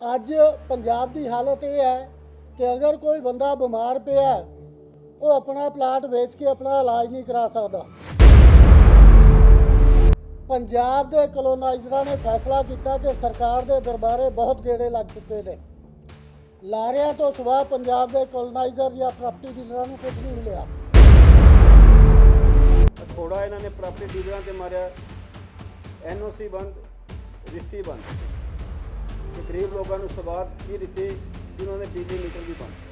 ਅੱਜ ਪੰਜਾਬ ਦੀ ਹਾਲਤ ਇਹ ਹੈ ਕਿ ਅਗਰ ਕੋਈ ਬੰਦਾ ਬਿਮਾਰ ਪਿਆ ਉਹ ਆਪਣਾ ਪਲਾਟ ਵੇਚ ਕੇ ਆਪਣਾ ਇਲਾਜ ਨਹੀਂ ਕਰਾ ਸਕਦਾ। ਪੰਜਾਬ ਦੇ ਕਲੋਨਾਈਜ਼ਰਾਂ ਨੇ ਫੈਸਲਾ ਕੀਤਾ ਕਿ ਸਰਕਾਰ ਦੇ ਦਰਬਾਰੇ ਬਹੁਤ ਗੇੜੇ ਲੱਗ ਚੁੱਕੇ ਨੇ। ਲਾਰਿਆਂ ਤੋਂ ਸਿਵਾ ਪੰਜਾਬ ਦੇ ਕਲੋਨਾਈਜ਼ਰ ਜਾਂ ਪ੍ਰਾਪਰਟੀ ਡੀਲਰਾਂ ਨੂੰ ਕੁਝ ਨਹੀਂ ਮਿਲਿਆ। ਥੋੜਾ ਇਹਨਾਂ ਨੇ ਪ੍ਰਾਪਰਟੀ ਡੀਲਰਾਂ ਤੇ ਮਾਰਿਆ। ਐਨਓਸੀ ਬੰਦ, ਰਿਸ਼ਤੀ ਬੰਦ। ਗਰੀਬ ਲੋਕਾਂ ਨੂੰ ਸਵਾਦ ਕੀ ਦਿੱਤੀ, ਜਿਨ੍ਹਾਂ ਨੇ ਬਿਜਲੀ ਮੀਟਰ ਵੀ ਬੰਦ।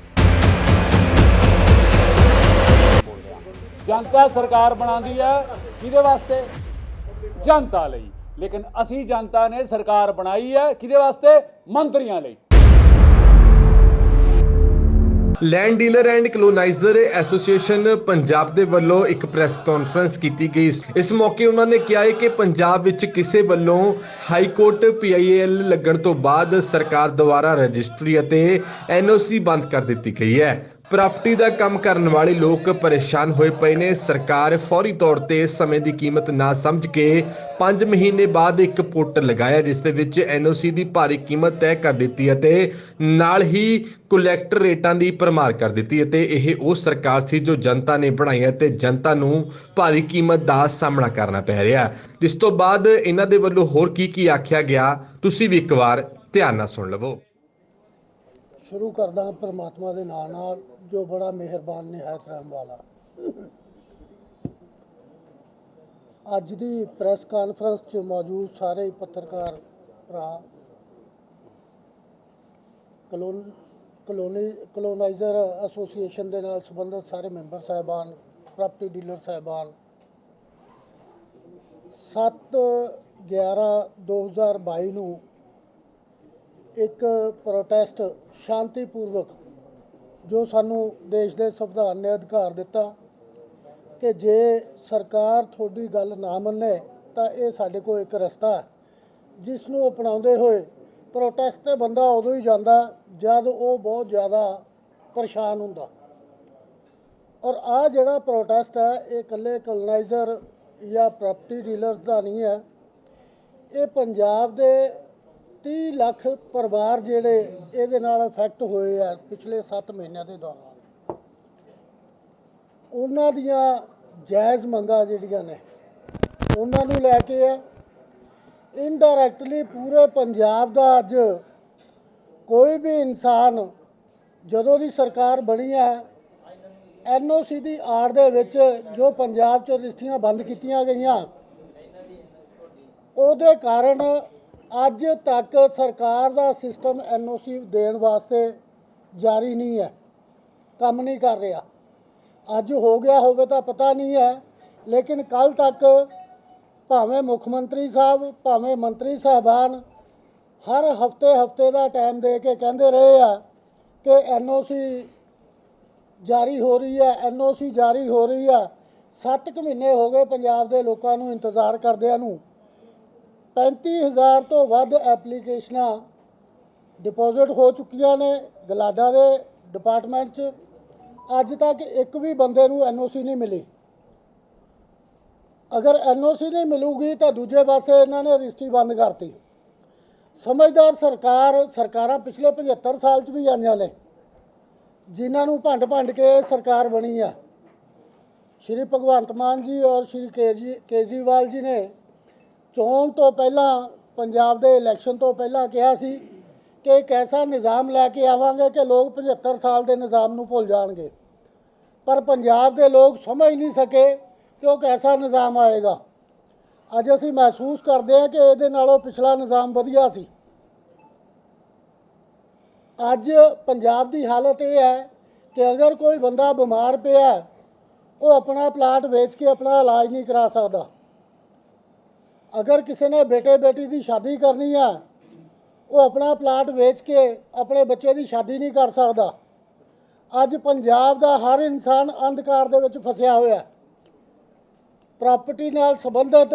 ਜਨਤਾ ਸਰਕਾਰ ਬਣਾਉਂਦੀ ਹੈ ਕਿਹਦੇ ਵਾਸਤੇ? ਜਨਤਾ ਲਈ। ਲੇਕਿਨ ਅਸੀਂ ਜਨਤਾ ਨੇ ਸਰਕਾਰ ਬਣਾਈ ਹੈ ਕਿਹਦੇ ਵਾਸਤੇ? ਮੰਤਰੀਆਂ ਲਈ। Land dealer and colonizer association Punjab ਦੇ ਵੱਲੋਂ ਇੱਕ ਪ੍ਰੈਸ ਕਾਨਫਰੰਸ ਕੀਤੀ ਗਈ। ਇਸ ਮੌਕੇ ਉਹਨਾਂ ਨੇ ਕਿਹਾ ਹੈ ਕਿ ਪੰਜਾਬ ਵਿੱਚ ਕਿਸੇ ਵੱਲੋਂ ਹਾਈ ਕੋਰਟ ਪੀਆਈਐਲ ਲੱਗਣ ਤੋਂ ਬਾਅਦ ਸਰਕਾਰ ਦੁਆਰਾ ਰਜਿਸਟਰੀ ਅਤੇ ਐਨਓਸੀ ਬੰਦ ਕਰ ਦਿੱਤੀ ਗਈ ਹੈ। ਪ੍ਰਾਪਰਟੀ ਦਾ ਕੰਮ ਕਰਨ ਵਾਲੇ ਲੋਕ ਪਰੇਸ਼ਾਨ ਹੋਏ ਪਏ ਨੇ। ਸਰਕਾਰ ਫੌਰੀ ਤੌਰ ਤੇ ਸਮੇਂ ਦੀ ਕੀਮਤ ਨਾ ਸਮਝ ਕੇ 5 ਮਹੀਨੇ ਬਾਅਦ ਇੱਕ ਪੋਰਟਲ ਲਗਾਇਆ, ਜਿਸ ਦੇ ਵਿੱਚ ਐਨਓਸੀ ਦੀ ਭਾਰੀ ਕੀਮਤ ਤੈਅ ਕਰ ਦਿੱਤੀ ਅਤੇ ਨਾਲ ਹੀ ਕਲੈਕਟਰ ਰੇਟਾਂ ਦੀ ਪਰਮਾਰ ਕਰ ਦਿੱਤੀ ਅਤੇ ਇਹ ਉਹ ਸਰਕਾਰ ਸੀ ਜੋ ਜਨਤਾ ਨੇ ਬਣਾਈ ਹੈ ਤੇ ਜਨਤਾ ਨੂੰ ਭਾਰੀ ਕੀਮਤ ਦਾ ਸਾਹਮਣਾ ਕਰਨਾ ਪੈ ਰਿਹਾ ਜਿਸ ਤੋਂ ਬਾਅਦ ਇਹਨਾਂ ਦੇ ਵੱਲੋਂ ਹੋਰ ਕੀ ਕੀ ਆਖਿਆ ਗਿਆ, ਤੁਸੀਂ ਵੀ ਇੱਕ ਵਾਰ ਧਿਆਨ ਨਾਲ ਸੁਣ ਲਵੋ। ਸ਼ੁਰੂ ਕਰਦਾ ਪਰਮਾਤਮਾ ਦੇ ਨਾਂ ਨਾਲ, ਜੋ ਬੜਾ ਮਿਹਰਬਾਨ ਨਿਹਾਇਤ ਰਹਿਮ ਵਾਲਾ। ਅੱਜ ਦੀ ਪ੍ਰੈਸ ਕਾਨਫਰੰਸ 'ਚ ਮੌਜੂਦ ਸਾਰੇ ਪੱਤਰਕਾਰ ਭਰਾ, ਕਲੋਨ, ਕਲੋਨੀ, ਕਲੋਨਾਈਜ਼ਰ ਐਸੋਸੀਏਸ਼ਨ ਦੇ ਨਾਲ ਸੰਬੰਧਿਤ ਸਾਰੇ ਮੈਂਬਰ ਸਾਹਿਬਾਨ, ਪ੍ਰਾਪਰਟੀ ਡੀਲਰ ਸਾਹਿਬਾਨ 7 11 2022 ਨੂੰ ਇੱਕ ਪ੍ਰੋਟੈਸਟ ਸ਼ਾਂਤੀਪੂਰਵਕ, ਜੋ ਸਾਨੂੰ ਦੇਸ਼ ਦੇ ਸੰਵਿਧਾਨ ਨੇ ਅਧਿਕਾਰ ਦਿੱਤਾ ਕਿ ਜੇ ਸਰਕਾਰ ਤੁਹਾਡੀ ਗੱਲ ਨਾ ਮੰਨੇ, ਤਾਂ ਇਹ ਸਾਡੇ ਕੋਲ ਇੱਕ ਰਸਤਾ ਹੈ। ਜਿਸ ਨੂੰ ਅਪਣਾਉਂਦੇ ਹੋਏ ਪ੍ਰੋਟੈਸਟ ਤੇ ਬੰਦਾ ਉਦੋਂ ਹੀ ਜਾਂਦਾ ਜਦ ਉਹ ਬਹੁਤ ਜ਼ਿਆਦਾ ਪਰੇਸ਼ਾਨ ਹੁੰਦਾ। ਔਰ ਆ ਜਿਹੜਾ ਪ੍ਰੋਟੈਸਟ ਹੈ, ਇਹ ਇਕੱਲੇ ਕਲੋਨਾਈਜ਼ਰ ਜਾਂ ਪ੍ਰਾਪਰਟੀ ਡੀਲਰਸ ਦਾ ਨਹੀਂ ਹੈ। ਇਹ ਪੰਜਾਬ ਦੇ 30 ਲੱਖ ਪਰਿਵਾਰ ਜਿਹੜੇ ਇਹਦੇ ਨਾਲ ਇਫੈਕਟ ਹੋਏ ਆ ਪਿਛਲੇ 7 ਮਹੀਨਿਆਂ ਦੇ ਦੌਰਾਨ। ਉਹਨਾਂ ਦੀਆਂ ਜਾਇਜ਼ ਮੰਗਾਂ ਜਿਹੜੀਆਂ ਨੇ, ਉਹਨਾਂ ਨੂੰ ਲੈ ਕੇ ਆ। ਇਨਡਾਇਰੈਕਟਲੀ ਪੂਰੇ ਪੰਜਾਬ ਦਾ ਅੱਜ ਕੋਈ ਵੀ ਇਨਸਾਨ ਜਦੋਂ ਦੀ ਸਰਕਾਰ ਬਣੀ ਹੈ ਐਨਓਸੀ ਦੀ ਆੜ ਦੇ ਵਿੱਚ ਜੋ ਪੰਜਾਬ 'ਚ ਰਜਿਸਟਰੀਆਂ ਬੰਦ ਕੀਤੀਆਂ ਗਈਆਂ, ਉਹਦੇ ਕਾਰਨ ਅੱਜ ਤੱਕ ਸਰਕਾਰ ਦਾ ਸਿਸਟਮ ਐਨਓਸੀ ਦੇਣ ਵਾਸਤੇ ਜਾਰੀ ਨਹੀਂ ਹੈ। ਕੰਮ ਨਹੀਂ ਕਰ ਰਿਹਾ। ਅੱਜ ਹੋ ਗਿਆ ਹੋਵੇ ਤਾਂ ਪਤਾ ਨਹੀਂ ਹੈ, ਲੇਕਿਨ ਕੱਲ ਤੱਕ ਭਾਵੇਂ ਮੁੱਖ ਮੰਤਰੀ ਸਾਹਿਬ, ਭਾਵੇਂ ਮੰਤਰੀ ਸਾਹਿਬਾਨ ਹਰ ਹਫ਼ਤੇ ਹਫ਼ਤੇ ਦਾ ਟਾਈਮ ਦੇ ਕੇ ਕਹਿੰਦੇ ਰਹੇ ਆ ਕਿ ਐਨਓਸੀ ਜਾਰੀ ਹੋ ਰਹੀ ਹੈ ਐਨਓਸੀ ਜਾਰੀ ਹੋ ਰਹੀ ਆ। 7 ਕੁ ਮਹੀਨੇ ਹੋ ਗਏ ਪੰਜਾਬ ਦੇ ਲੋਕਾਂ ਨੂੰ ਇੰਤਜ਼ਾਰ ਕਰਦਿਆਂ ਨੂੰ। 35000 ਤੋਂ ਵੱਧ ਐਪਲੀਕੇਸ਼ਨਾਂ ਡਿਪੋਜ਼ਿਟ ਹੋ ਚੁੱਕੀਆਂ ਨੇ ਗਲਾਡਾ ਦੇ ਡਿਪਾਰਟਮੈਂਟ 'ਚ। ਅੱਜ ਤੱਕ ਇੱਕ ਵੀ ਬੰਦੇ ਨੂੰ ਐਨਓਸੀ ਨਹੀਂ ਮਿਲੀ। ਅਗਰ ਐਨਓਸੀ ਨਹੀਂ ਮਿਲੂਗੀ ਤਾਂ ਦੂਜੇ ਪਾਸੇ ਇਹਨਾਂ ਨੇ ਰਜਿਸਟਰੀ ਬੰਦ ਕਰਤੀ। ਸਮਝਦਾਰ ਸਰਕਾਰ, ਸਰਕਾਰਾਂ ਪਿਛਲੇ 75 ਸਾਲ 'ਚ ਵੀ ਆਈਆਂ ਨੇ, ਜਿਨ੍ਹਾਂ ਨੂੰ ਭੰਡ ਭੰਡ ਕੇ ਸਰਕਾਰ ਬਣੀ ਆ। ਸ਼੍ਰੀ ਭਗਵੰਤ ਮਾਨ ਜੀ ਔਰ ਸ਼੍ਰੀ ਕੇਜੀ ਕੇਜਰੀਵਾਲ ਜੀ ਨੇ ਚੋਣ ਤੋਂ ਪਹਿਲਾਂ, ਪੰਜਾਬ ਦੇ ਇਲੈਕਸ਼ਨ ਤੋਂ ਪਹਿਲਾਂ ਕਿਹਾ ਸੀ ਕਿ ਇੱਕ ਐਸਾ ਨਿਜ਼ਾਮ ਲੈ ਕੇ ਆਵਾਂਗੇ ਕਿ ਲੋਕ 75 ਸਾਲ ਦੇ ਨਿਜ਼ਾਮ ਨੂੰ ਭੁੱਲ ਜਾਣਗੇ। ਪਰ ਪੰਜਾਬ ਦੇ ਲੋਕ ਸਮਝ ਨਹੀਂ ਸਕੇ ਕਿ ਉਹ ਕੈਸਾ ਨਿਜ਼ਾਮ ਆਏਗਾ। ਅੱਜ ਅਸੀਂ ਮਹਿਸੂਸ ਕਰਦੇ ਹਾਂ ਕਿ ਇਹਦੇ ਨਾਲੋਂ ਪਿਛਲਾ ਨਿਜ਼ਾਮ ਵਧੀਆ ਸੀ। ਅੱਜ ਪੰਜਾਬ ਦੀ ਹਾਲਤ ਇਹ ਹੈ ਕਿ ਅਗਰ ਕੋਈ ਬੰਦਾ ਬਿਮਾਰ ਪਿਆ ਉਹ ਆਪਣਾ ਪਲਾਟ ਵੇਚ ਕੇ ਆਪਣਾ ਇਲਾਜ ਨਹੀਂ ਕਰਾ ਸਕਦਾ। ਅਗਰ ਕਿਸੇ ਨੇ ਬੇਟੇ ਬੇਟੀ ਦੀ ਸ਼ਾਦੀ ਕਰਨੀ ਹੈ ਉਹ ਆਪਣਾ ਪਲਾਟ ਵੇਚ ਕੇ ਆਪਣੇ ਬੱਚੇ ਦੀ ਸ਼ਾਦੀ ਨਹੀਂ ਕਰ ਸਕਦਾ। ਅੱਜ ਪੰਜਾਬ ਦਾ ਹਰ ਇਨਸਾਨ ਅੰਧਕਾਰ ਦੇ ਵਿੱਚ ਫਸਿਆ ਹੋਇਆ ਹੈ। ਪ੍ਰਾਪਰਟੀ ਨਾਲ ਸੰਬੰਧਿਤ,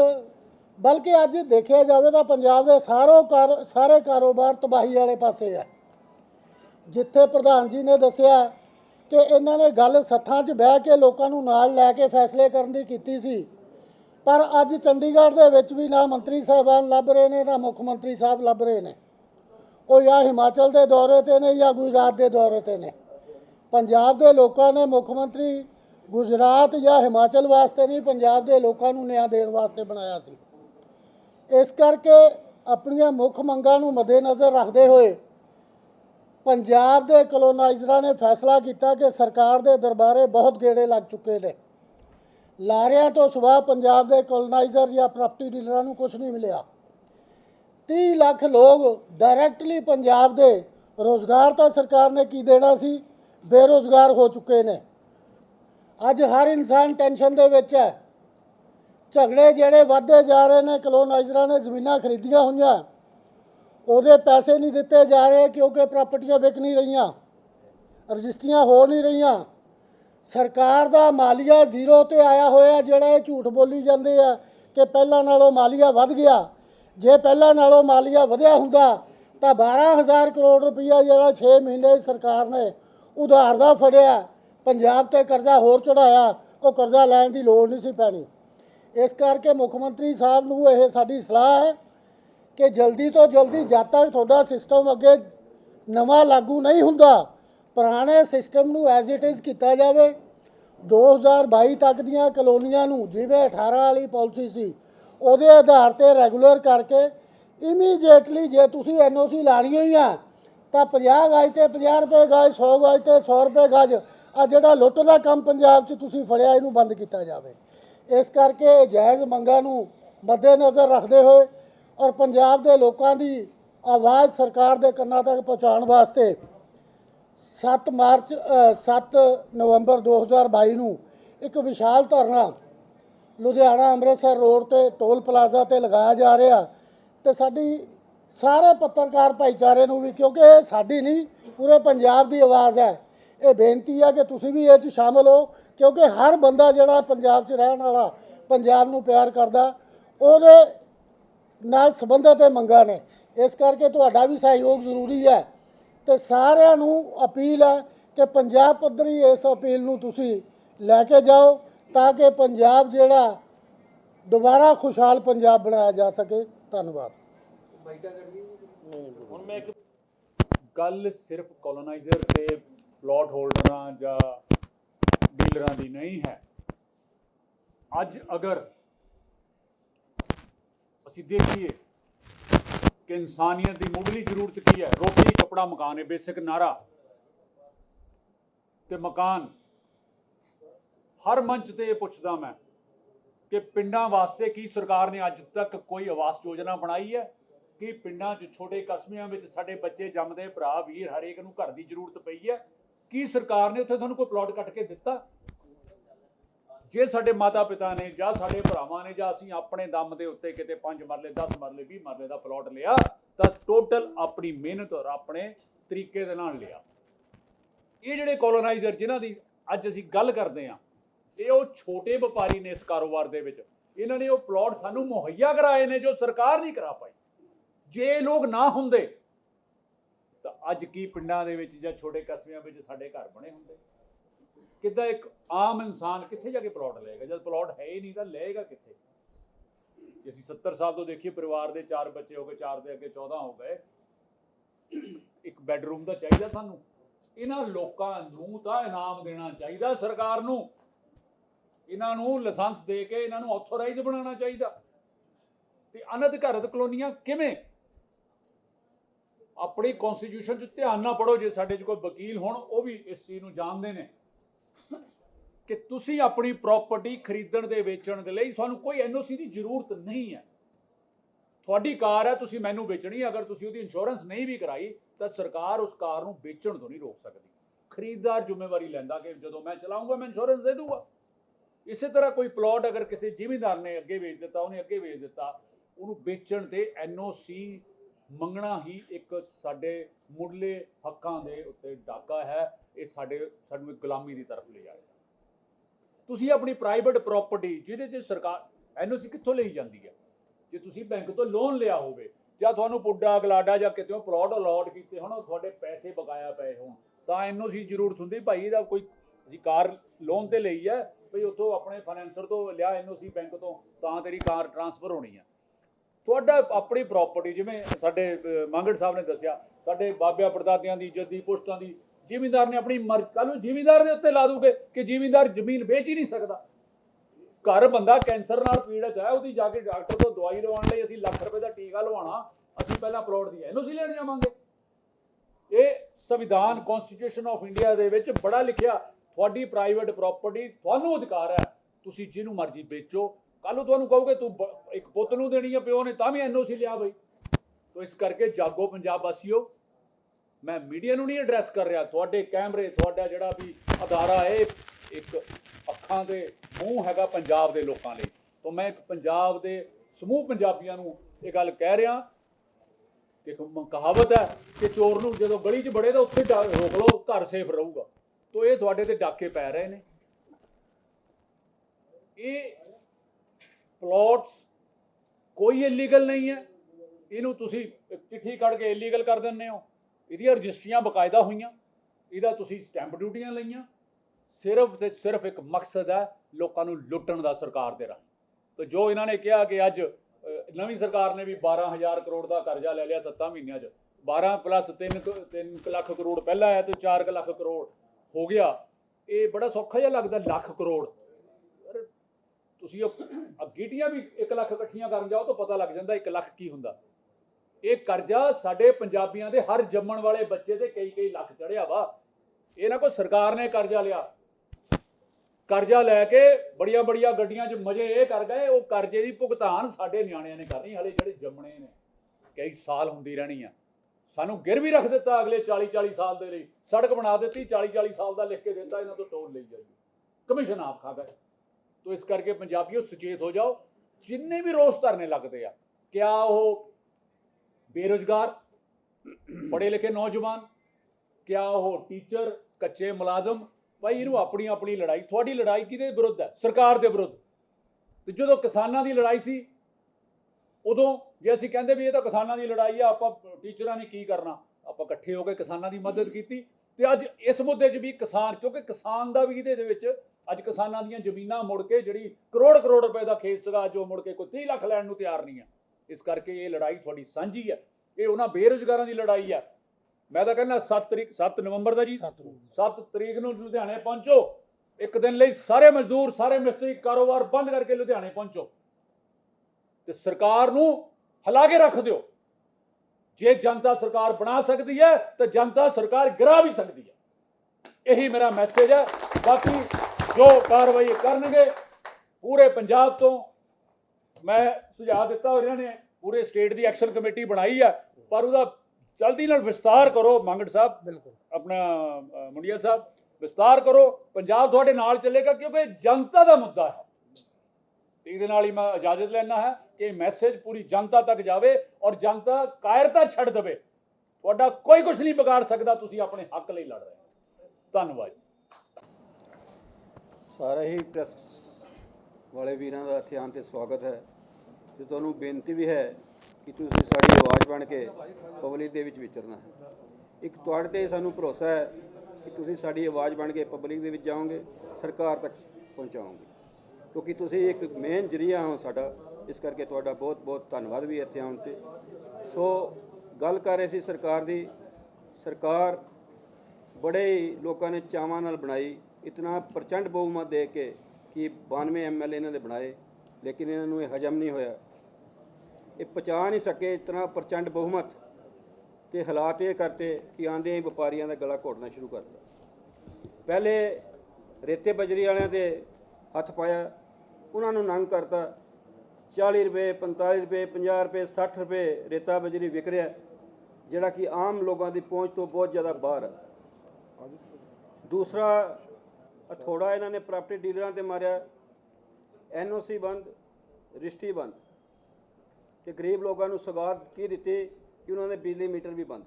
ਬਲਕਿ ਅੱਜ ਦੇਖਿਆ ਜਾਵੇ ਤਾਂ ਪੰਜਾਬ ਦੇ ਸਾਰੋ ਕਾਰ ਸਾਰੇ ਕਾਰੋਬਾਰ ਤਬਾਹੀ ਵਾਲੇ ਪਾਸੇ ਹੈ। ਜਿੱਥੇ ਪ੍ਰਧਾਨ ਜੀ ਨੇ ਦੱਸਿਆ ਕਿ ਇਹਨਾਂ ਨੇ ਗੱਲ ਸੱਥਾਂ 'ਚ ਬਹਿ ਕੇ ਲੋਕਾਂ ਨੂੰ ਨਾਲ ਲੈ ਕੇ ਫੈਸਲੇ ਕਰਨ ਦੀ ਕੀਤੀ ਸੀ ਪਰ ਅੱਜ ਚੰਡੀਗੜ੍ਹ ਦੇ ਵਿੱਚ ਵੀ ਨਾ ਮੰਤਰੀ ਸਾਹਿਬਾਨ ਲੱਭ ਰਹੇ ਨੇ, ਨਾ ਮੁੱਖ ਮੰਤਰੀ ਸਾਹਿਬ ਲੱਭ ਰਹੇ ਨੇ। ਉਹ ਜਾਂ ਹਿਮਾਚਲ ਦੇ ਦੌਰੇ ਤੇ ਨੇ ਜਾਂ ਗੁਜਰਾਤ ਦੇ ਦੌਰੇ ਤੇ ਨੇ। ਪੰਜਾਬ ਦੇ ਲੋਕਾਂ ਨੇ ਮੁੱਖ ਮੰਤਰੀ ਗੁਜਰਾਤ ਜਾਂ ਹਿਮਾਚਲ ਵਾਸਤੇ ਨਹੀਂ, ਪੰਜਾਬ ਦੇ ਲੋਕਾਂ ਨੂੰ ਨਿਆਂ ਦੇਣ ਵਾਸਤੇ ਬਣਾਇਆ ਸੀ। ਇਸ ਕਰਕੇ ਆਪਣੀਆਂ ਮੁੱਖ ਮੰਗਾਂ ਨੂੰ ਮੱਦੇਨਜ਼ਰ ਰੱਖਦੇ ਹੋਏ ਪੰਜਾਬ ਦੇ ਕਲੋਨਾਈਜ਼ਰਾਂ ਨੇ ਫੈਸਲਾ ਕੀਤਾ ਕਿ ਸਰਕਾਰ ਦੇ ਦਰਬਾਰੇ ਬਹੁਤ ਗੇੜੇ ਲੱਗ ਚੁੱਕੇ ਨੇ। ਲਾਰਿਆਂ ਤੋਂ ਸਿਵਾ ਪੰਜਾਬ ਦੇ ਕੋਲੋਨਾਈਜ਼ਰ ਜਾਂ ਪ੍ਰਾਪਰਟੀ ਡੀਲਰਾਂ ਨੂੰ ਕੁਝ ਨਹੀਂ ਮਿਲਿਆ। 30 ਲੱਖ ਲੋਕ ਡਾਇਰੈਕਟਲੀ ਪੰਜਾਬ ਦੇ, ਰੋਜ਼ਗਾਰ ਤਾਂ ਸਰਕਾਰ ਨੇ ਕੀ ਦੇਣਾ ਸੀ? ਬੇਰੋਜ਼ਗਾਰ ਹੋ ਚੁੱਕੇ ਨੇ। ਅੱਜ ਹਰ ਇਨਸਾਨ ਟੈਨਸ਼ਨ ਦੇ ਵਿੱਚ ਹੈ। ਝਗੜੇ ਜਿਹੜੇ ਵੱਧਦੇ ਜਾ ਰਹੇ ਨੇ ਕਲੋਨਾਈਜ਼ਰਾਂ ਨੇ ਜ਼ਮੀਨਾਂ ਖਰੀਦੀਆਂ ਹੋਈਆਂ। ਉਹਦੇ ਪੈਸੇ ਨਹੀਂ ਦਿੱਤੇ ਜਾ ਰਹੇ ਕਿਉਂਕਿ ਪ੍ਰਾਪਰਟੀਆਂ ਵਿਕ ਨਹੀਂ ਰਹੀਆਂ। ਰਜਿਸਟਰੀਆਂ ਹੋ ਨਹੀਂ ਰਹੀਆਂ। ਸਰਕਾਰ ਦਾ ਮਾਲੀਆ ਜ਼ੀਰੋ ਤੇ ਆਇਆ ਹੋਇਆ ਜਿਹੜਾ ਇਹ ਝੂਠ ਬੋਲੀ ਜਾਂਦੇ ਆ ਕਿ ਪਹਿਲਾਂ ਨਾਲੋਂ ਮਾਲੀਆ ਵੱਧ ਗਿਆ। ਜੇ ਪਹਿਲਾਂ ਨਾਲੋਂ ਮਾਲੀਆ ਵਧਿਆ ਹੁੰਦਾ ਤਾਂ 12000 ਕਰੋੜ ਰੁਪਈਆ ਜਿਹੜਾ 6 ਮਹੀਨੇ ਸਰਕਾਰ ਨੇ ਉਧਾਰ ਦਾ ਫੜਿਆ। ਪੰਜਾਬ ਤੇ ਕਰਜ਼ਾ ਹੋਰ ਚੜਾਇਆ ਉਹ ਕਰਜ਼ਾ ਲੈਣ ਦੀ ਲੋੜ ਨਹੀਂ ਸੀ ਪੈਣੀ। ਇਸ ਕਰਕੇ ਮੁੱਖ ਮੰਤਰੀ ਸਾਹਿਬ ਨੂੰ ਇਹ ਸਾਡੀ ਸਲਾਹ ਹੈ ਕਿ ਜਲਦੀ ਤੋਂ ਜਲਦੀ ਜਦ ਤੱਕ ਤੁਹਾਡਾ ਸਿਸਟਮ ਅੱਗੇ ਨਵਾਂ ਲਾਗੂ ਨਹੀਂ ਹੁੰਦਾ ਪੁਰਾਣੇ ਸਿਸਟਮ ਨੂੰ ਐਜ਼ ਇਟ ਇਜ਼ ਕੀਤਾ ਜਾਵੇ। 2022 ਤੱਕ ਦੀਆਂ ਕਲੋਨੀਆਂ ਨੂੰ, ਜਿਵੇਂ 18 ਵਾਲੀ ਪਾਲਿਸੀ ਸੀ, ਉਹਦੇ ਆਧਾਰ ਤੇ ਰੈਗੂਲਰ ਕਰਕੇ ਇਮੀਡੀਏਟਲੀ ਜੇ ਤੁਸੀਂ ਐਨਓਸੀ ਲਾਣੀ ਹੋਈ ਆ, ਤਾਂ 50 ਗਾਜ ਤੇ 50 ਰੁਪਏ ਗਾਜ 100 ਗਾਜ ਤੇ 100 ਰੁਪਏ ਗਾਜ਼ ਆ ਜਿਹੜਾ ਲੁੱਟ ਦਾ ਕੰਮ ਪੰਜਾਬ 'ਚ ਤੁਸੀਂ ਫੜਿਆ, ਇਹਨੂੰ ਬੰਦ ਕੀਤਾ ਜਾਵੇ। ਇਸ ਕਰਕੇ ਜਾਇਜ਼ ਮੰਗਾਂ ਨੂੰ ਮੱਦੇਨਜ਼ਰ ਰੱਖਦੇ ਹੋਏ ਔਰ ਪੰਜਾਬ ਦੇ ਲੋਕਾਂ ਦੀ ਆਵਾਜ਼ ਸਰਕਾਰ ਦੇ ਕੰਨਾਂ ਤੱਕ ਪਹੁੰਚਾਉਣ ਵਾਸਤੇ 7 ਮਾਰਚ ਅ, 7 ਨਵੰਬਰ 2022 ਨੂੰ ਇੱਕ ਵਿਸ਼ਾਲ ਧਰਨਾ ਲੁਧਿਆਣਾ ਅੰਮ੍ਰਿਤਸਰ ਰੋਡ ਤੇ ਟੋਲ ਪਲਾਜ਼ਾ ਤੇ ਲਗਾਇਆ ਜਾ ਰਿਹਾ ਤੇ ਸਾਡੀ ਸਾਰੇ ਪੱਤਰਕਾਰ ਭਾਈਚਾਰੇ ਨੂੰ ਵੀ ਕਿਉਂਕਿ ਇਹ ਸਾਡੀ ਨਹੀਂ ਪੂਰੇ ਪੰਜਾਬ ਦੀ ਆਵਾਜ਼ ਹੈ। ਇਹ ਬੇਨਤੀ ਹੈ ਕਿ ਤੁਸੀਂ ਵੀ ਇਹ 'ਚ ਸ਼ਾਮਲ ਹੋ ਕਿਉਂਕਿ ਹਰ ਬੰਦਾ ਜਿਹੜਾ ਪੰਜਾਬ 'ਚ ਰਹਿਣ ਵਾਲਾ ਪੰਜਾਬ ਨੂੰ ਪਿਆਰ ਕਰਦਾ ਉਹਦੇ ਨਾਲ ਸੰਬੰਧਿਤ ਇਹ ਮੰਗਾਂ ਨੇ। ਇਸ ਕਰਕੇ ਤੁਹਾਡਾ ਵੀ ਸਹਿਯੋਗ ਜ਼ਰੂਰੀ ਹੈ। ਤੇ ਸਾਰਿਆਂ ਨੂੰ ਅਪੀਲ ਹੈ ਕਿ ਪੰਜਾਬ ਪੱਧਰੀ ਇਸ ਅਪੀਲ ਨੂੰ ਤੁਸੀਂ ਲੈ ਕੇ ਜਾਓ ਤਾਂ ਕਿ ਪੰਜਾਬ ਜਿਹੜਾ ਦੁਬਾਰਾ ਖੁਸ਼ਹਾਲ ਪੰਜਾਬ ਬਣਾਇਆ ਜਾ ਸਕੇ। ਧੰਨਵਾਦ। ਮੈਂ ਇੱਕ ਗੱਲ ਸਿਰਫ ਕਲੋਨਾਈਜ਼ਰ ਤੇ ਪਲਾਟ ਹੋਲਡਰਾਂ ਜਾਂ ਡੀਲਰਾਂ ਦੀ ਨਹੀਂ ਹੈ। ਅੱਜ ਅਗਰ ਅਸੀਂ ਦੇਖੀਏ ਕਿ ਇਨਸਾਨੀਅਤ ਦੀ ਮੁੱਢਲੀ ਜ਼ਰੂਰਤ ਕੀ ਹੈ? ਰੋਟੀ, ਕਪੜਾ, ਮਕਾਨ ਹੈ ਬੇਸਿਕ ਨਾਰਾ ਤੇ ਮਕਾਨ। ਹਰ ਮੰਚ ਤੇ ਇਹ ਪੁੱਛਦਾ ਮੈਂ ਕਿ ਪਿੰਡਾਂ ਵਾਸਤੇ ਕੀ ਸਰਕਾਰ ਨੇ ਅੱਜ ਤੱਕ ਕੋਈ ਆਵਾਸ ਯੋਜਨਾ ਬਣਾਈ ਹੈ? ਕਿ ਪਿੰਡਾਂ 'ਚ ਛੋਟੇ ਕਸਬਿਆਂ ਵਿੱਚ ਸਾਡੇ ਬੱਚੇ ਜੰਮਦੇ ਭਰਾ, ਵੀਰ ਹਰੇਕ ਨੂੰ ਘਰ ਦੀ ਜ਼ਰੂਰਤ ਪਈ ਹੈ? ਕੀ ਸਰਕਾਰ ਨੇ ਉੱਥੇ ਤੁਹਾਨੂੰ ਕੋਈ ਪਲਾਟ ਕੱਟ ਕੇ ਦਿੱਤਾ? ਜੇ ਸਾਡੇ ਮਾਤਾ ਪਿਤਾ ਨੇ ਜਾਂ ਸਾਡੇ ਭਰਾਵਾਂ ਨੇ ਜਾਂ ਅਸੀਂ ਆਪਣੇ ਦਮ ਦੇ ਉੱਤੇ ਕਿਤੇ 5 ਮਰਲੇ 10 ਮਰਲੇ 20 ਮਰਲੇ ਦਾ ਪਲਾਟ ਲਿਆ, ਤਾਂ ਟੋਟਲ ਆਪਣੀ ਮਿਹਨਤ ਔਰ ਆਪਣੇ ਤਰੀਕੇ ਦੇ ਨਾਲ ਲਿਆ। ਇਹ ਜਿਹੜੇ ਕੋਲੋਨਾਈਜ਼ਰ ਜਿਨ੍ਹਾਂ ਦੀ ਅੱਜ ਅਸੀਂ ਗੱਲ ਕਰਦੇ ਹਾਂ, ਇਹ ਉਹ ਛੋਟੇ ਵਪਾਰੀ ਨੇ ਇਸ ਕਾਰੋਬਾਰ ਦੇ ਵਿੱਚ। ਇਹਨਾਂ ਨੇ ਉਹ ਪਲਾਟ ਸਾਨੂੰ ਮੁਹੱਈਆ ਕਰਾਏ ਨੇ ਜੋ ਸਰਕਾਰ ਨਹੀਂ ਕਰਾ ਪਾਈ। ਜੇ ਇਹ ਲੋਕ ਨਾ ਹੁੰਦੇ, ਤਾਂ ਅੱਜ ਕੀ ਪਿੰਡਾਂ ਦੇ ਵਿੱਚ ਜਾਂ ਛੋਟੇ ਕਸਬਿਆਂ ਵਿੱਚ ਸਾਡੇ ਘਰ ਬਣੇ ਹੁੰਦੇ? ਕਿੱਦਾਂ ਇੱਕ ਆਮ ਇਨਸਾਨ ਕਿੱਥੇ ਜਾ ਕੇ ਪਲਾਟ ਲਏਗਾ? ਜਦ ਪਲਾਟ ਹੈ ਹੀ ਨਹੀਂ ਤਾਂ ਲਏਗਾ ਕਿੱਥੇ? ਜੇ ਅਸੀਂ 70 ਸਾਲ ਤੋਂ ਦੇਖੀਏ, ਪਰਿਵਾਰ ਦੇ ਚਾਰ ਬੱਚੇ ਹੋ ਗਏ, ਚਾਰ ਦੇ ਅੱਗੇ 14 ਹੋ ਗਏ, ਇੱਕ ਬੈੱਡਰੂਮ ਦਾ ਚਾਹੀਦਾ ਸਾਨੂੰ। ਇਹਨਾਂ ਲੋਕਾਂ ਨੂੰ ਤਾਂ ਇਨਾਮ ਦੇਣਾ ਚਾਹੀਦਾ ਸਰਕਾਰ ਨੂੰ। ਇਹਨਾਂ ਨੂੰ ਲਾਇਸੈਂਸ ਦੇ ਕੇ ਇਹਨਾਂ ਨੂੰ ਆਥੋਰਾਈਜ਼ ਬਣਾਉਣਾ ਚਾਹੀਦਾ। ਤੇ ਅਨਧਿਕਾਰਤ ਕਲੋਨੀਆਂ ਕਿਵੇਂ? ਆਪਣੀ ਕਨਸਟੀਟਿਊਸ਼ਨ 'ਚ ਧਿਆਨ ਨਾਲ ਪੜੋ ਜੇ ਸਾਡੇ 'ਚ ਕੋਈ ਵਕੀਲ ਹੋਣ, ਉਹ ਵੀ ਇਸ ਚੀਜ਼ ਨੂੰ ਜਾਣਦੇ ਨੇ। ਕਿ ਤੁਸੀਂ ਆਪਣੀ ਪ੍ਰਾਪਰਟੀ ਖਰੀਦਣ ਦੇ ਵੇਚਣ ਦੇ ਲਈ ਤੁਹਾਨੂੰ ਕੋਈ ਐਨਓਸੀ ਦੀ ਜ਼ਰੂਰਤ ਨਹੀਂ ਹੈ। ਤੁਹਾਡੀ ਕਾਰ ਹੈ, ਤੁਸੀਂ ਮੈਨੂੰ ਵੇਚਣੀ ਅਗਰ ਤੁਸੀਂ ਉਹਦੀ ਇੰਸ਼ੋਰੈਂਸ ਨਹੀਂ ਵੀ ਕਰਾਈ, ਤਾਂ ਸਰਕਾਰ ਉਸ ਕਾਰ ਨੂੰ ਵੇਚਣ ਤੋਂ ਨਹੀਂ ਰੋਕ ਸਕਦੀ। ਖਰੀਦਦਾਰ ਜ਼ਿੰਮੇਵਾਰੀ ਲੈਂਦਾ ਕਿ ਜਦੋਂ ਮੈਂ ਚਲਾਉਂਗਾ ਮੈਂ ਇੰਸ਼ੋਰੈਂਸ ਦੇ ਦੂੰਗਾ। ਇਸੇ ਤਰ੍ਹਾਂ ਕੋਈ ਪਲਾਟ ਅਗਰ ਕਿਸੇ ਜ਼ਿਮੀਂਦਾਰ ਨੇ ਅੱਗੇ ਵੇਚ ਦਿੱਤਾ, ਉਹਨੇ ਅੱਗੇ ਵੇਚ ਦਿੱਤਾ, ਉਹਨੂੰ ਵੇਚਣ ਤੇ ਐਨਓਸੀ ਮੰਗਣਾ ਹੀ ਇੱਕ ਸਾਡੇ ਮੁੱਢਲੇ ਹੱਕਾਂ ਦੇ ਉੱਤੇ ਡਾਕਾ ਹੈ। ਇਹ ਸਾਡੇ, ਸਾਨੂੰ ਗੁਲਾਮੀ ਦੀ ਤਰਫ ਲੈ ਜਾਏਗਾ ਤੁਸੀਂ ਆਪਣੀ ਪ੍ਰਾਈਵੇਟ ਪ੍ਰਾਪਰਟੀ ਜਿਹਦੇ 'ਚ ਸਰਕਾਰ, ਐਨਓਸੀ ਕਿੱਥੋਂ ਲਈ ਜਾਂਦੀ ਹੈ? ਜੇ ਤੁਸੀਂ ਬੈਂਕ ਤੋਂ ਲੋਨ ਲਿਆ ਹੋਵੇ, ਜਾਂ ਤੁਹਾਨੂੰ ਪੁੱਡਾ ਗਲਾਡਾ ਜਾਂ ਕਿਤੇ ਪਲਾਟ ਅਲਾਟ ਕੀਤੇ ਹੋਣ ਤੁਹਾਡੇ ਪੈਸੇ ਬਕਾਇਆ ਪਏ ਹੋਣ, ਤਾਂ ਐਨਓਸੀ ਜ਼ਰੂਰਤ ਹੁੰਦੀ ਭਾਈ, ਇਹਦਾ ਕੋਈ ਅਸੀਂ ਕਾਰ ਲੋਨ ਤੇ ਲਈ ਹੈ ਭਈ ਉੱਥੋਂ ਆਪਣੇ ਫਾਈਨੈਂਸਰ ਤੋਂ ਲਿਆ ਐਨਓਸੀ ਬੈਂਕ ਤੋਂ, ਤਾਂ ਤੇਰੀ ਕਾਰ ਟਰਾਂਸਫਰ ਹੋਣੀ ਹੈ। ਤੁਹਾਡਾ ਆਪਣੀ ਪ੍ਰਾਪਰਟੀ ਜਿਵੇਂ ਸਾਡੇ ਅਹ, ਮੰਗੜ ਸਾਹਿਬ ਨੇ ਦੱਸਿਆ ਸਾਡੇ ਬਾਬਿਆਂ ਪੜਦਾਦਿਆਂ ਦੀ ਜੱਦੀ ਦੀ ਪੁਸ਼ਤਾਂ ਦੀ ਜ਼ਿਮੀਂਦਾਰ ਨੇ ਆਪਣੀ ਮਰਜ਼ੀ ਕੱਲ ਨੂੰ ਜ਼ਿਮੀਂਦਾਰ ਦੇ ਉੱਤੇ ਲਾ ਦੂਗੇ ਕਿ ਜ਼ਿਮੀਂਦਾਰ ਜ਼ਮੀਨ ਵੇਚ ਹੀ ਨਹੀਂ ਸਕਦਾ। ਘਰ ਬੰਦਾ ਕੈਂਸਰ ਨਾਲ ਪੀੜਤ ਹੈ ਉਹਦੀ ਜਾ ਕੇ ਡਾਕਟਰ ਤੋਂ ਦਵਾਈ ਲਵਾਉਣ ਲਈ ਅਸੀਂ ਲੱਖ ਰੁਪਏ ਦਾ ਟੀਕਾ ਲਵਾਉਣਾ ਅਸੀਂ ਪਹਿਲਾਂ ਪਲਾਟ ਦੀ ਐਨਓਸੀ ਲੈਣ ਜਾਵਾਂਗੇ। ਇਹ ਸੰਵਿਧਾਨ ਕਨਸਟੀਟਿਊਸ਼ਨ ਆਫ ਇੰਡੀਆ ਦੇ ਵਿੱਚ ਬੜਾ ਲਿਖਿਆ ਤੁਹਾਡੀ ਪ੍ਰਾਈਵੇਟ ਪ੍ਰਾਪਰਟੀ ਤੁਹਾਨੂੰ ਅਧਿਕਾਰ ਹੈ ਤੁਸੀਂ ਜਿਹਨੂੰ ਮਰਜ਼ੀ ਵੇਚੋ ਕੱਲ ਨੂੰ ਤੁਹਾਨੂੰ ਕਹੋਗੇ, ਤੂੰ ਇੱਕ ਪੁੱਤ ਨੂੰ ਦੇਣੀ ਹੈ ਪਿਓ ਨੇ, ਤਾਂ ਵੀ ਐਨਓਸੀ ਲਿਆ ਬਈ। ਤੋ ਇਸ ਕਰਕੇ ਜਾਗੋ ਪੰਜਾਬ ਵਾਸੀਓ, ਮੈਂ ਮੀਡੀਆ ਨੂੰ ਨਹੀਂ ਐਡਰੈਸ ਕਰ ਰਿਹਾ। ਤੁਹਾਡੇ ਕੈਮਰੇ, ਤੁਹਾਡਾ ਜਿਹੜਾ ਵੀ ਅਦਾਰਾ ਹੈ ਇਹ ਇੱਕ ਅੱਖਾਂ ਦੇ ਮੂੰਹ ਹੈਗਾ ਪੰਜਾਬ ਦੇ ਲੋਕਾਂ ਲਈ। ਤੋਂ ਮੈਂ ਇੱਕ ਪੰਜਾਬ ਦੇ ਸਮੂਹ ਪੰਜਾਬੀਆਂ ਨੂੰ ਇਹ ਗੱਲ ਕਹਿ ਰਿਹਾ ਕਿ ਇੱਕ ਕਹਾਵਤ ਹੈ ਕਿ ਚੋਰ ਨੂੰ ਜਦੋਂ ਗਲੀ 'ਚ ਬੜੇ ਤਾਂ ਉੱਥੇ ਰੋਕ ਲਓ, ਘਰ ਸੇਫ ਰਹੂਗਾ। ਤੋਂ ਇਹ ਤੁਹਾਡੇ ਤੇ ਡਾਕੇ ਪੈ ਰਹੇ ਨੇ। ਇਹ ਪਲੋਟਸ ਕੋਈ ਇਲੀਗਲ ਨਹੀਂ ਹੈ। ਇਹਨੂੰ ਤੁਸੀਂ ਚਿੱਠੀ ਕੱਢ ਕੇ ਇਲੀਗਲ ਕਰ ਦਿੰਦੇ ਹੋ। ਇਹਦੀਆਂ ਰਜਿਸਟਰੀਆਂ ਬਕਾਇਦਾ ਹੋਈਆਂ। ਇਹਦਾ ਤੁਸੀਂ ਸਟੈਂਪ ਡਿਊਟੀਆਂ ਲਈਆਂ। ਸਿਰਫ ਤੇ ਸਿਰਫ ਇੱਕ ਮਕਸਦ ਹੈ ਲੋਕਾਂ ਨੂੰ ਲੁੱਟਣ ਦਾ ਸਰਕਾਰ ਦੇ ਰਾਹੀਂ। ਤੇ ਜੋ ਇਹਨਾਂ ਨੇ ਕਿਹਾ ਕਿ ਅੱਜ ਨਵੀਂ ਸਰਕਾਰ ਨੇ ਵੀ 12000 ਕਰੋੜ ਦਾ ਕਰਜ਼ਾ ਲੈ ਲਿਆ 7 ਮਹੀਨਿਆਂ 'ਚ। 12 ਪਲੱਸ 3 3 ਲੱਖ ਕਰੋੜ ਪਹਿਲਾਂ ਆਇਆ ਤੇ 4 ਲੱਖ ਕਰੋੜ ਹੋ ਗਿਆ। ਇਹ ਬੜਾ ਸੌਖਾ ਜਿਹਾ ਲੱਗਦਾ, ਲੱਖ ਕਰੋੜ। ਤੁਸੀਂ ਉਹ ਗੀਟੀਆਂ ਵੀ 1 ਲੱਖ ਇਕੱਠੀਆਂ ਕਰਨ ਜਾਓ ਤਾਂ ਪਤਾ ਲੱਗ ਜਾਂਦਾ 1 ਲੱਖ ਕੀ ਹੁੰਦਾ। ਇਹ ਕਰਜ਼ਾ ਸਾਡੇ ਪੰਜਾਬੀਆਂ ਦੇ ਹਰ ਜੰਮਣ ਵਾਲੇ ਬੱਚੇ ਦੇ ਕਈ ਕਈ ਲੱਖ ਚੜਿਆ ਵਾ। ਇਹ ਨਾ ਕੋਈ ਸਰਕਾਰ ਨੇ ਕਰਜ਼ਾ ਲਿਆ। ਕਰਜ਼ਾ ਲੈ ਕੇ ਬੜੀਆਂ ਬੜੀਆਂ ਗੱਡੀਆਂ 'ਚ ਮਜ਼ੇ ਇਹ ਕਰ ਗਏ, ਉਹ ਕਰਜ਼ੇ ਦੀ ਭੁਗਤਾਨ ਸਾਡੇ ਨਿਆਣਿਆਂ ਨੇ ਕਰਨੀ, ਹਲੇ ਜਿਹੜੇ ਜੰਮਣੇ ਨੇ। ਕਈ ਸਾਲ ਹੁੰਦੀ ਰਹਿਣੀ ਆ। ਸਾਨੂੰ ਗਿਰ ਵੀ ਰੱਖ ਦਿੱਤਾ ਅਗਲੇ 40 40 ਸਾਲ ਦੇ ਲਈ। ਸੜਕ ਬਣਾ ਦਿੱਤੀ 40 40 ਸਾਲ ਦਾ ਲਿਖ ਕੇ ਦਿੱਤਾ, ਇਹਨਾਂ ਤੋਂ ਟੋਲ ਲਈ ਜਾਈਏ। ਕਮਿਸ਼ਨ ਆਪ ਖਾ ਗਏ। ਤੋ ਇਸ ਕਰਕੇ ਪੰਜਾਬੀਓ ਸੁਚੇਤ ਹੋ ਜਾਓ। ਜਿੰਨੇ ਵੀ ਰੋਸ ਧਰਨੇ ਲੱਗਦੇ ਆ, ਕਿਆ ਉਹ ਬੇਰੁਜ਼ਗਾਰ ਪੜ੍ਹੇ ਲਿਖੇ ਨੌਜਵਾਨ, ਕਿਆ ਉਹ ਟੀਚਰ, ਕੱਚੇ ਮੁਲਾਜ਼ਮ, ਭਾਈ ਇਹਨੂੰ ਆਪਣੀ ਆਪਣੀ ਲੜਾਈ, ਤੁਹਾਡੀ ਲੜਾਈ ਕਿਹਦੇ ਵਿਰੁੱਧ ਹੈ? ਸਰਕਾਰ ਦੇ ਵਿਰੁੱਧ। ਤੇ ਜਦੋਂ ਕਿਸਾਨਾਂ ਦੀ ਲੜਾਈ ਸੀ, ਉਦੋਂ ਜੇ ਅਸੀਂ ਕਹਿੰਦੇ ਵੀ ਇਹ ਤਾਂ ਕਿਸਾਨਾਂ ਦੀ ਲੜਾਈ ਆ, ਆਪਾਂ ਟੀਚਰਾਂ ਨੇ ਕੀ ਕਰਨਾ? ਆਪਾਂ ਇਕੱਠੇ ਹੋ ਕੇ ਕਿਸਾਨਾਂ ਦੀ ਮਦਦ ਕੀਤੀ। ਤੇ ਅੱਜ ਇਸ ਮੁੱਦੇ 'ਚ ਵੀ ਕਿਸਾਨ, ਕਿਉਂਕਿ ਕਿਸਾਨ ਦਾ ਵੀ ਇਹਦੇ ਵਿੱਚ ਅੱਜ ਕਿਸਾਨਾਂ ਦੀਆਂ ਜ਼ਮੀਨਾਂ ਮੁੜ ਕੇ ਜਿਹੜੀ ਕਰੋੜ ਕਰੋੜ ਰੁਪਏ ਦਾ ਖੇਤ ਸੀਗਾ ਜੋ ਮੁੜ ਕੇ ਕੋਈ 30 ਲੱਖ ਲੈਣ ਨੂੰ ਤਿਆਰ ਨਹੀਂ ਹੈ ਇਸ ਕਰਕੇ ਇਹ ਲੜਾਈ ਤੁਹਾਡੀ ਸਾਂਝੀ ਹੈ ਇਹ ਉਹਨਾਂ ਬੇਰੁਜ਼ਗਾਰਾਂ ਦੀ ਲੜਾਈ ਹੈ ਮੈਂ ਤਾਂ ਕਹਿੰਦਾ 7 ਤਰੀਕ 7 ਨਵੰਬਰ ਦਾ ਜੀ। ਸੱਤ ਨੂੰ 7 ਤਰੀਕ ਨੂੰ ਲੁਧਿਆਣੇ ਪਹੁੰਚੋ। ਇੱਕ ਦਿਨ ਲਈ ਸਾਰੇ ਮਜ਼ਦੂਰ ਸਾਰੇ ਮਿਸਤਰੀ ਕਾਰੋਬਾਰ ਬੰਦ ਕਰਕੇ ਲੁਧਿਆਣੇ ਪਹੁੰਚੋ। ਤੇ ਸਰਕਾਰ ਨੂੰ ਹਿਲਾ ਕੇ ਰੱਖ ਦਿਓ। ਜੇ ਜਨਤਾ ਸਰਕਾਰ ਬਣਾ ਸਕਦੀ ਹੈ ਤਾਂ ਜਨਤਾ ਸਰਕਾਰ ਗਿਰਾ ਵੀ ਸਕਦੀ ਹੈ। ਇਹੀ ਮੇਰਾ ਮੈਸੇਜ ਹੈ। ਬਾਕੀ ਜੋ ਕਾਰਵਾਈ ਕਰਨਗੇ ਪੂਰੇ ਪੰਜਾਬ ਤੋਂ ਮੈਂ ਸੁਝਾਅ ਦਿੱਤਾ ਉਹਨਾਂ ਨੇ ਪੂਰੇ ਸਟੇਟ ਦੀ ਐਕਸ਼ਨ ਕਮੇਟੀ ਬਣਾਈ ਹੈ ਪਰ ਉਹਦਾ ਜਲਦੀ ਨਾਲ ਵਿਸਤਾਰ ਕਰੋ ਮੰਗੜ ਸਾਹਿਬ ਬਿਲਕੁਲ। ਆਪਣਾ ਮੁੰਡਿਆ ਸਾਹਿਬ ਵਿਸਤਾਰ ਕਰੋ। ਪੰਜਾਬ ਤੁਹਾਡੇ ਨਾਲ ਚੱਲੇਗਾ ਕਿਉਂਕਿ ਜਨਤਾ ਦਾ ਮੁੱਦਾ ਹੈ। ਇਹਦੇ ਨਾਲ ਹੀ ਮੈਂ ਇਜਾਜ਼ਤ ਲੈਣਾ ਹੈ ਕਿ ਮੈਸੇਜ ਪੂਰੀ ਜਨਤਾ ਤੱਕ ਜਾਵੇ ਔਰ ਜਨਤਾ ਕਾਇਰਤਾ ਛੱਡ ਦੇਵੇ। ਤੁਹਾਡਾ ਕੋਈ ਕੁਝ ਨਹੀਂ ਵਿਗਾੜ ਸਕਦਾ ਤੁਸੀਂ ਆਪਣੇ ਹੱਕ ਲਈ ਲੜ ਰਹੇ ਹੋ। ਧੰਨਵਾਦ ਸਾਰੇ ਹੀ ਪ੍ਰੈਸ ਵਾਲੇ ਵੀਰਾਂ ਦਾ ਇੱਥੇ ਆਉਣ ਤੇ ਸਵਾਗਤ ਹੈ ਤੇ ਤੁਹਾਨੂੰ ਬੇਨਤੀ ਵੀ ਹੈ ਕਿ ਤੁਸੀਂ ਸਾਡੀ ਆਵਾਜ਼ ਬਣ ਕੇ ਪਬਲਿਕ ਦੇ ਵਿੱਚ ਵਿਚਰਨਾ ਹੈ। ਇੱਕ ਤੁਹਾਡੇ ਤੇ ਸਾਨੂੰ ਭਰੋਸਾ ਹੈ ਕਿ ਤੁਸੀਂ ਸਾਡੀ ਆਵਾਜ਼ ਬਣ ਕੇ ਪਬਲਿਕ ਦੇ ਵਿੱਚ ਜਾਓਗੇ, ਸਰਕਾਰ ਤੱਕ ਪਹੁੰਚਾਓਗੇ। ਕਿਉਂਕਿ ਤੁਸੀਂ ਇੱਕ ਮੇਨ ਜਰੀਆ ਹੋ ਸਾਡਾ, ਇਸ ਕਰਕੇ ਤੁਹਾਡਾ ਬਹੁਤ ਬਹੁਤ ਧੰਨਵਾਦ ਵੀ ਇੱਥੇ ਆਉਣ ਤੇ। ਸੋ ਗੱਲ ਕਰ ਰਹੇ ਸੀ ਸਰਕਾਰ ਦੀ। ਸਰਕਾਰ ਬੜੇ ਹੀ ਲੋਕਾਂ ਨੇ ਚਾਵਾਂ ਨਾਲ ਬਣਾਈ। ਇਤਨਾ ਪ੍ਰਚੰਡ ਬਹੁਮਤ ਦੇ ਕੇ ਕਿ 92 ਐਮਐਲਏ ਇਹਨਾਂ ਦੇ ਬਣਾਏ ਲੇਕਿਨ ਇਹਨਾਂ ਨੂੰ ਇਹ ਹਜਮ ਨਹੀਂ ਹੋਇਆ ਇਹ ਪਚਾ ਨਹੀਂ ਸਕੇ ਇਤਨਾ ਪ੍ਰਚੰਡ ਬਹੁਮਤ ਤੇ ਹਾਲਾਤ ਇਹ ਕਰਤੇ ਕਿ ਆਂਦੇ ਹੀ ਵਪਾਰੀਆਂ ਦਾ ਗਲਾ ਘੋਟਣਾ ਸ਼ੁਰੂ ਕਰਤਾ ਪਹਿਲੇ ਰੇਤੇ ਬਜਰੀ ਵਾਲਿਆਂ ਦੇ ਹੱਥ ਪਾਇਆ ਉਹਨਾਂ ਨੂੰ ਨੰਗ ਕਰਤਾ 40 ਰੁਪਏ 45 ਰੁਪਏ 50 ਰੁਪਏ 60 ਰੁਪਏ ਰੇਤਾ ਬਜਰੀ ਵਿਕ ਰਿਹਾ ਜਿਹੜਾ ਕਿ ਆਮ ਲੋਕਾਂ ਦੀ ਪਹੁੰਚ ਤੋਂ ਬਹੁਤ ਜ਼ਿਆਦਾ ਬਾਹਰ ਹੈ ਦੂਸਰਾ ਥੋੜਾ ਇਹਨਾਂ ਨੇ ਪ੍ਰਾਪਰਟੀ ਡੀਲਰਾਂ ਤੇ ਮਾਰਿਆ। ਐਨਓਸੀ ਬੰਦ, ਰਿਸ਼ਤੀ ਬੰਦ। ਤੇ ਗਰੀਬ ਲੋਕਾਂ ਨੂੰ ਸੌਗਾਤ ਕੀ ਦਿੱਤੀ ਕਿ ਉਹਨਾਂ ਦੇ ਬਿਜਲੀ ਮੀਟਰ ਵੀ ਬੰਦ?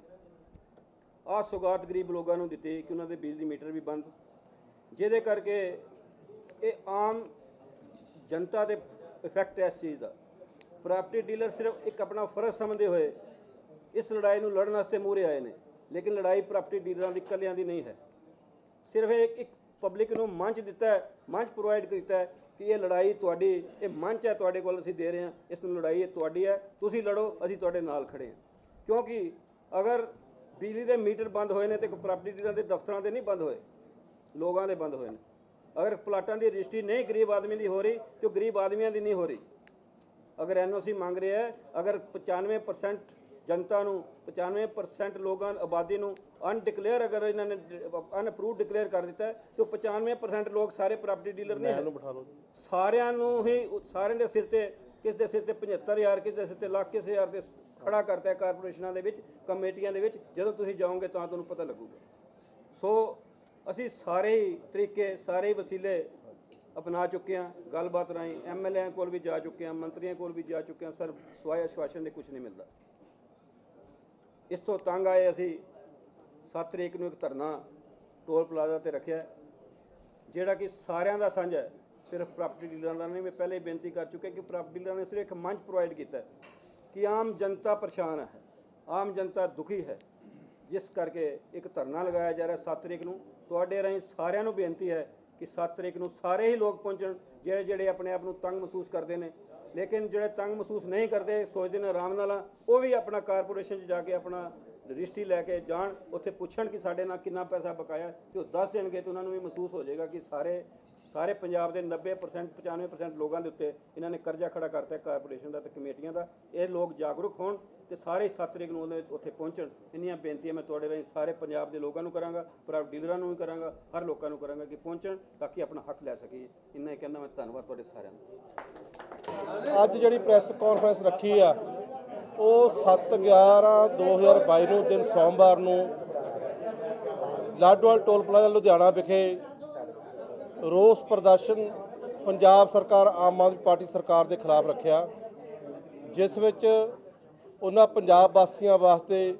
ਆਹ ਸੌਗਾਤ ਗਰੀਬ ਲੋਕਾਂ ਨੂੰ ਦਿੱਤੀ ਕਿ ਉਹਨਾਂ ਦੇ ਬਿਜਲੀ ਮੀਟਰ ਵੀ ਬੰਦ। ਜਿਹਦੇ ਕਰਕੇ ਇਹ ਆਮ ਜਨਤਾ ਤੇ ਇਫੈਕਟ ਹੈ ਇਸ ਚੀਜ਼ ਦਾ। ਪ੍ਰਾਪਰਟੀ ਡੀਲਰ ਸਿਰਫ ਇੱਕ ਆਪਣਾ ਫਰਜ਼ ਸਮਝਦੇ ਹੋਏ ਇਸ ਲੜਾਈ ਨੂੰ ਲੜਨ ਵਾਸਤੇ ਮੂਹਰੇ ਆਏ ਨੇ। ਲੇਕਿਨ ਲੜਾਈ ਪ੍ਰਾਪਰਟੀ ਡੀਲਰਾਂ ਦੀ ਇਕੱਲਿਆਂ ਦੀ ਨਹੀਂ ਹੈ। ਸਿਰਫ ਇੱਕ ਇੱਕ ਪਬਲਿਕ ਨੂੰ ਮੰਚ ਦਿੱਤਾ ਹੈ, ਮੰਚ ਪ੍ਰੋਵਾਈਡ ਕੀਤਾ ਹੈ ਕਿ ਇਹ ਲੜਾਈ ਤੁਹਾਡੀ, ਇਹ ਮੰਚ ਹੈ ਤੁਹਾਡੇ ਕੋਲ ਅਸੀਂ ਦੇ ਰਹੇ ਹਾਂ, ਇਸ ਨੂੰ ਲੜਾਈ ਇਹ ਤੁਹਾਡੀ ਹੈ, ਤੁਸੀਂ ਲੜੋ, ਅਸੀਂ ਤੁਹਾਡੇ ਨਾਲ ਖੜੇ ਹਾਂ। ਕਿਉਂਕਿ ਅਗਰ ਬਿਜਲੀ ਦੇ ਮੀਟਰ ਬੰਦ ਹੋਏ ਨੇ ਤੇ ਪ੍ਰਾਪਰਟੀ ਡੀਲਰਾਂ ਦੇ ਦਫ਼ਤਰਾਂ ਦੇ ਨਹੀਂ ਬੰਦ ਹੋਏ, ਲੋਕਾਂ ਦੇ ਬੰਦ ਹੋਏ ਨੇ। ਅਗਰ ਪਲਾਟਾਂ ਦੀ ਰਜਿਸਟਰੀ ਨਹੀਂ ਗਰੀਬ ਆਦਮੀ ਦੀ ਹੋ ਰਹੀ, ਤੇ ਉਹ ਗਰੀਬ ਆਦਮੀਆਂ ਦੀ ਨਹੀਂ ਹੋ ਰਹੀ। ਅਗਰ ਐਨਓਸੀ ਮੰਗ ਰਿਹਾ ਹੈ, ਅਗਰ 95% ਜਨਤਾ ਨੂੰ 95% ਲੋਕਾਂ ਆਬਾਦੀ ਨੂੰ ਅਨਡਿਕਲੇਅਰ ਅਗਰ ਇਹਨਾਂ ਨੇ ਅਨਅਪਰੂਵਡ ਡਿਕਲੇਅਰ ਕਰ ਦਿੱਤਾ ਤੇ ਉਹ 95% ਲੋਕ ਸਾਰੇ ਪ੍ਰਾਪਰਟੀ ਡੀਲਰ ਹੈ। ਸਾਰਿਆਂ ਨੂੰ ਹੀ ਸਾਰਿਆਂ ਦੇ ਸਿਰ ਤੇ ਕਿਸ ਦੇ ਸਿਰ ਤੇ 75000 ਕਿਸ ਦੇ ਸਿਰ ਤੇ ਲੱਖ ਕਿਸੇ ਹਜ਼ਾਰ ਤੇ ਖੜਾ ਕਰਤਾ ਹੈ ਕਾਰਪੋਰੇਸ਼ਨਾਂ ਦੇ ਵਿੱਚ ਕਮੇਟੀਆਂ ਦੇ ਵਿੱਚ ਜਦੋਂ ਤੁਸੀਂ ਜਾਓਗੇ ਤਾਂ ਤੁਹਾਨੂੰ ਪਤਾ ਲੱਗੂਗਾ। ਸੋ ਅਸੀਂ ਸਾਰੇ ਹੀ ਤਰੀਕੇ ਸਾਰੇ ਵਸੀਲੇ ਅਪਣਾ ਚੁੱਕੇ ਹਾਂ ਗੱਲਬਾਤ ਰਾਹੀਂ ਐਮਐਲਏ ਕੋਲ ਵੀ ਜਾ ਚੁੱਕੇ ਹਾਂ ਮੰਤਰੀਆਂ ਕੋਲ ਵੀ ਜਾ ਚੁੱਕੇ ਹਾਂ ਸਰ ਸਵਾਇ ਆਸ਼ਵਾਸਨ ਦੇ ਕੁਝ ਨਹੀਂ ਮਿਲਦਾ। ਇਸ ਤੋਂ ਤੰਗ ਆਏ ਅਸੀਂ 7 ਤਰੀਕ ਨੂੰ ਇੱਕ ਧਰਨਾ ਟੋਲ ਪਲਾਜ਼ਾ ਤੇ ਰੱਖਿਆ ਜਿਹੜਾ ਕਿ ਸਾਰਿਆਂ ਦਾ ਸਾਂਝਾ ਹੈ, ਸਿਰਫ ਪ੍ਰਾਪਰਟੀ ਡੀਲਰਾਂ ਦਾ ਨਹੀਂ, ਮੈਂ ਪਹਿਲੇ ਹੀ ਬੇਨਤੀ ਕਰ ਚੁੱਕਿਆ ਕਿ ਪ੍ਰਾਪਰਟੀ ਡੀਲਰਾਂ ਨੇ ਸਿਰਫ ਇੱਕ ਮੰਚ ਪ੍ਰੋਵਾਈਡ ਕੀਤਾ ਕਿ ਆਮ ਜਨਤਾ ਪਰੇਸ਼ਾਨ ਹੈ, ਆਮ ਜਨਤਾ ਦੁਖੀ ਹੈ, ਜਿਸ ਕਰਕੇ ਇੱਕ ਧਰਨਾ ਲਗਾਇਆ ਜਾ ਰਿਹਾ 7 ਤਰੀਕ ਨੂੰ। ਤੁਹਾਡੇ ਰਾਹੀਂ ਸਾਰਿਆਂ ਨੂੰ ਬੇਨਤੀ ਹੈ ਕਿ 7 ਤਰੀਕ ਨੂੰ ਸਾਰੇ ਹੀ ਲੋਕ ਪਹੁੰਚਣ ਜਿਹੜੇ ਜਿਹੜੇ ਆਪਣੇ ਆਪ ਨੂੰ ਤੰਗ ਮਹਿਸੂਸ ਕਰਦੇ ਨੇ ਲੇਕਿਨ ਜਿਹੜੇ ਤੰਗ ਮਹਿਸੂਸ ਨਹੀਂ ਕਰਦੇ ਸੋਚਦੇ ਨੇ ਆਰਾਮ ਨਾਲ ਆ, ਉਹ ਵੀ ਆਪਣਾ ਕਾਰਪੋਰੇਸ਼ਨ 'ਚ ਜਾ ਕੇ ਆਪਣਾ ਰਜਿਸਟਰੀ ਲੈ ਕੇ ਜਾਣ ਉੱਥੇ ਪੁੱਛਣ ਕਿ ਸਾਡੇ ਨਾਲ ਕਿੰਨਾ ਪੈਸਾ ਬਕਾਇਆ ਤੇ ਉਹ ਦੱਸ ਦੇਣਗੇ ਤੇ ਉਹਨਾਂ ਨੂੰ ਵੀ ਮਹਿਸੂਸ ਹੋ ਜਾਏਗਾ ਕਿ ਸਾਰੇ ਸਾਰੇ ਪੰਜਾਬ ਦੇ 90% 95% ਲੋਕਾਂ ਦੇ ਉੱਤੇ ਇਹਨਾਂ ਨੇ ਕਰਜ਼ਾ ਖੜਾ ਕਰਤਾ ਕਾਰਪੋਰੇਸ਼ਨ ਦਾ ਤੇ ਕਮੇਟੀਆਂ ਦਾ। ਇਹ ਲੋਕ ਜਾਗਰੂਕ ਹੋਣ ਤੇ ਸਾਰੇ 7 ਤਰੀਕ ਨੂੰ ਉਹਦੇ ਉੱਥੇ ਪਹੁੰਚਣ। ਇੰਨੀਆਂ ਬੇਨਤੀਆਂ ਮੈਂ ਤੁਹਾਡੇ ਰਾਹੀਂ ਸਾਰੇ ਪੰਜਾਬ ਦੇ ਲੋਕਾਂ ਨੂੰ ਕਰਾਂਗਾ, ਪਰ ਡੀਲਰਾਂ ਨੂੰ ਵੀ ਕਰਾਂਗਾ, ਹਰ ਲੋਕਾਂ ਨੂੰ ਕਰਾਂਗਾ ਕਿ ਪਹੁੰਚਣ ਤਾਂ ਕਿ ਆਪਣਾ ਹੱਕ ਲੈ ਸਕੀਏ ਇੰਨਾ ਹੀ ਕਹਿੰਦਾ ਮੈਂ ਧੰਨਵਾਦ ਤੁਹਾਡੇ ਸਾਰਿਆਂ ਦਾ। ਅੱਜ ਜਿਹੜੀ ਪ੍ਰੈਸ ਕਾਨਫਰੰਸ ਰੱਖੀ ਆ, ਉਹ 7/11/2022 ਨੂੰ ਦਿਨ ਸੋਮਵਾਰ ਨੂੰ ਲਾਡੋਵਾਲ ਟੋਲ ਪਲਾਜ਼ਾ ਲੁਧਿਆਣਾ ਵਿਖੇ ਰੋਸ ਪ੍ਰਦਰਸ਼ਨ ਪੰਜਾਬ ਸਰਕਾਰ, ਆਮ ਆਦਮੀ ਪਾਰਟੀ ਸਰਕਾਰ ਦੇ ਖਿਲਾਫ ਰੱਖਿਆ। ਜਿਸ ਵਿੱਚ ਉਹਨਾਂ ਪੰਜਾਬ ਵਾਸੀਆਂ ਵਾਸਤੇ,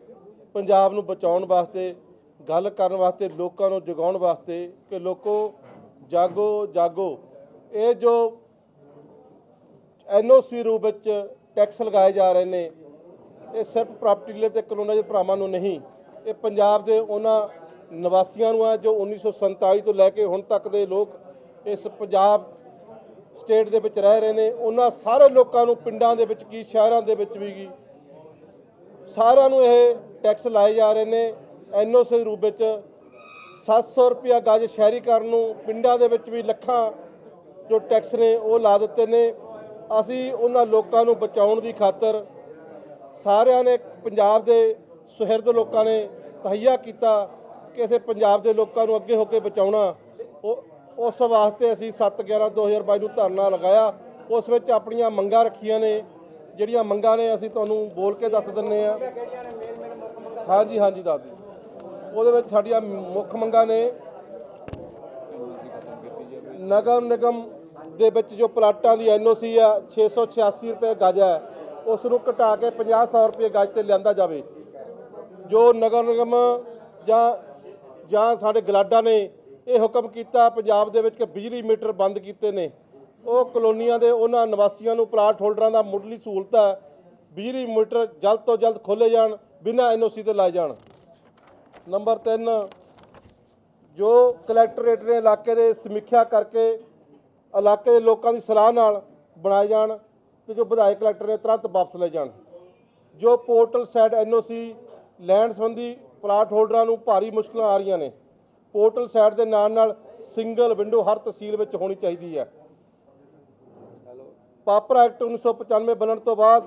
ਪੰਜਾਬ ਨੂੰ ਬਚਾਉਣ ਵਾਸਤੇ, ਗੱਲ ਕਰਨ ਵਾਸਤੇ, ਲੋਕਾਂ ਨੂੰ ਜਗਾਉਣ ਵਾਸਤੇ ਕਿ ਲੋਕੋ ਜਾਗੋ ਜਾਗੋ। ਇਹ ਜੋ ਐਨਓਸੀ ਰੂਪ ਵਿੱਚ ਟੈਕਸ ਲਗਾਏ ਜਾ ਰਹੇ ਨੇ, ਇਹ ਸਿਰਫ ਪ੍ਰਾਪਰਟੀ ਡੀਲਰ ਤੇ ਕਲੋਨਾਈਜ਼ਰ ਭਰਾਵਾਂ ਨੂੰ ਨਹੀਂ, ਇਹ ਪੰਜਾਬ ਦੇ ਉਹਨਾਂ ਨਿਵਾਸੀਆਂ ਨੂੰ ਆ ਜੋ 1947 ਤੋਂ ਲੈ ਕੇ ਹੁਣ ਤੱਕ ਦੇ ਲੋਕ ਇਸ ਪੰਜਾਬ ਸਟੇਟ ਦੇ ਵਿੱਚ ਰਹਿ ਰਹੇ ਨੇ। ਉਹਨਾਂ ਸਾਰੇ ਲੋਕਾਂ ਨੂੰ ਪਿੰਡਾਂ ਦੇ ਵਿੱਚ ਕੀ, ਸ਼ਹਿਰਾਂ ਦੇ ਵਿੱਚ ਵੀ ਕੀ। ਸਾਰਿਆਂ ਨੂੰ ਇਹ ਟੈਕਸ ਲਾਏ ਜਾ ਰਹੇ ਨੇ। ਐਨਓਸੀ ਰੂਪ ਵਿੱਚ 700 ਰੁਪਿਆ ਗਜ ਸ਼ਹਿਰੀਕਰਨ ਨੂੰ ਪਿੰਡਾਂ ਦੇ ਵਿੱਚ ਵੀ ਲੱਖਾਂ ਜੋ ਟੈਕਸ ਨੇ ਉਹ ਲਾ ਦਿੱਤੇ ਨੇ। ਅਸੀਂ ਉਹਨਾਂ ਲੋਕਾਂ ਨੂੰ ਬਚਾਉਣ ਦੀ ਖਾਤਰ ਸਾਰਿਆਂ ਨੇ ਪੰਜਾਬ ਦੇ ਸੁਹਿਰਦ ਲੋਕਾਂ ਨੇ ਤਹਈਆ ਕੀਤਾ। ਕਿਸੇ ਪੰਜਾਬ ਦੇ ਲੋਕਾਂ ਨੂੰ ਅੱਗੇ ਹੋ ਕੇ ਬਚਾਉਣਾ, ਉਹ, ਉਸ ਵਾਸਤੇ ਅਸੀਂ 7/11/2022 ਨੂੰ ਧਰਨਾ ਲਗਾਇਆ। ਉਸ ਵਿੱਚ ਆਪਣੀਆਂ ਮੰਗਾਂ ਰੱਖੀਆਂ ਨੇ। ਜਿਹੜੀਆਂ ਮੰਗਾਂ ਨੇ, ਅਸੀਂ ਤੁਹਾਨੂੰ ਬੋਲ ਕੇ ਦੱਸ ਦਿੰਨੇ ਆ ਹਾਂਜੀ ਹਾਂਜੀ, ਦੱਸ ਦਿਓ। ਉਹਦੇ ਵਿੱਚ ਸਾਡੀਆਂ ਮੁੱਖ ਮੰਗਾਂ ਨੇ ਨਗਰ ਨਿਗਮ ਦੇ ਵਿੱਚ ਜੋ ਪਲਾਟਾਂ ਦੀ ਐਨਓਸੀ ਆ 686 ਰੁਪਏ ਗਜ ਹੈ, ਉਸ ਨੂੰ ਘਟਾ ਕੇ 50 ਰੁਪਏ ਗਜ ਤੇ ਲਿਆਂਦਾ ਜਾਵੇ। ਜੋ ਨਗਰ ਨਿਗਮ ਜਾਂ ਜਾਂ ਸਾਡੇ ਗਲਾਡਾ ਨੇ ਇਹ ਹੁਕਮ ਕੀਤਾ, ਪੰਜਾਬ ਦੇ ਵਿੱਚ ਕਿ ਬਿਜਲੀ ਮੀਟਰ ਬੰਦ ਕੀਤੇ ਨੇ। ਉਹ ਕਲੋਨੀਆਂ ਦੇ ਉਹਨਾਂ ਨਿਵਾਸੀਆਂ ਨੂੰ ਪਲਾਟ ਹੋਲਡਰਾਂ ਦਾ ਮੁੱਢਲੀ ਸਹੂਲਤ ਹੈ। ਬਿਜਲੀ ਮੀਟਰ ਜਲਦ ਤੋਂ ਜਲਦ ਖੋਲੇ ਜਾਣ, ਬਿਨਾਂ ਐਨਓਸੀ ਤੇ ਲਾਏ ਜਾਣ। ਨੰਬਰ 3 ਜੋ ਕਲੈਕਟਰੇਟ ਨੇ ਇਲਾਕੇ ਦੇ ਸਮੀਖਿਆ ਕਰਕੇ ਇਲਾਕੇ ਦੇ ਲੋਕਾਂ ਦੀ ਸਲਾਹ ਨਾਲ ਬਣਾਏ ਜਾਣ ਤੇ ਜੋ ਵਿਧਾਇਕ ਕਲੈਕਟਰ ਨੇ ਤੁਰੰਤ ਵਾਪਸ ਲੈ ਜਾਣ। ਜੋ ਪੋਰਟਲ ਸਾਈਡ ਐਨਓਸੀ ਲੈਣ ਸੰਬੰਧੀ ਪਲਾਟ ਹੋਲਡਰਾਂ ਨੂੰ ਭਾਰੀ ਮੁਸ਼ਕਲਾਂ ਆ ਰਹੀਆਂ ਨੇ। ਪੋਰਟਲ ਸਾਈਟ ਦੇ ਨਾਲ ਨਾਲ ਸਿੰਗਲ ਵਿੰਡੋ ਹਰ ਤਹਿਸੀਲ ਵਿੱਚ ਹੋਣੀ ਚਾਹੀਦੀ ਹੈ। ਪਾਪਰ ਐਕਟ 1995 ਬਣਨ ਤੋਂ ਬਾਅਦ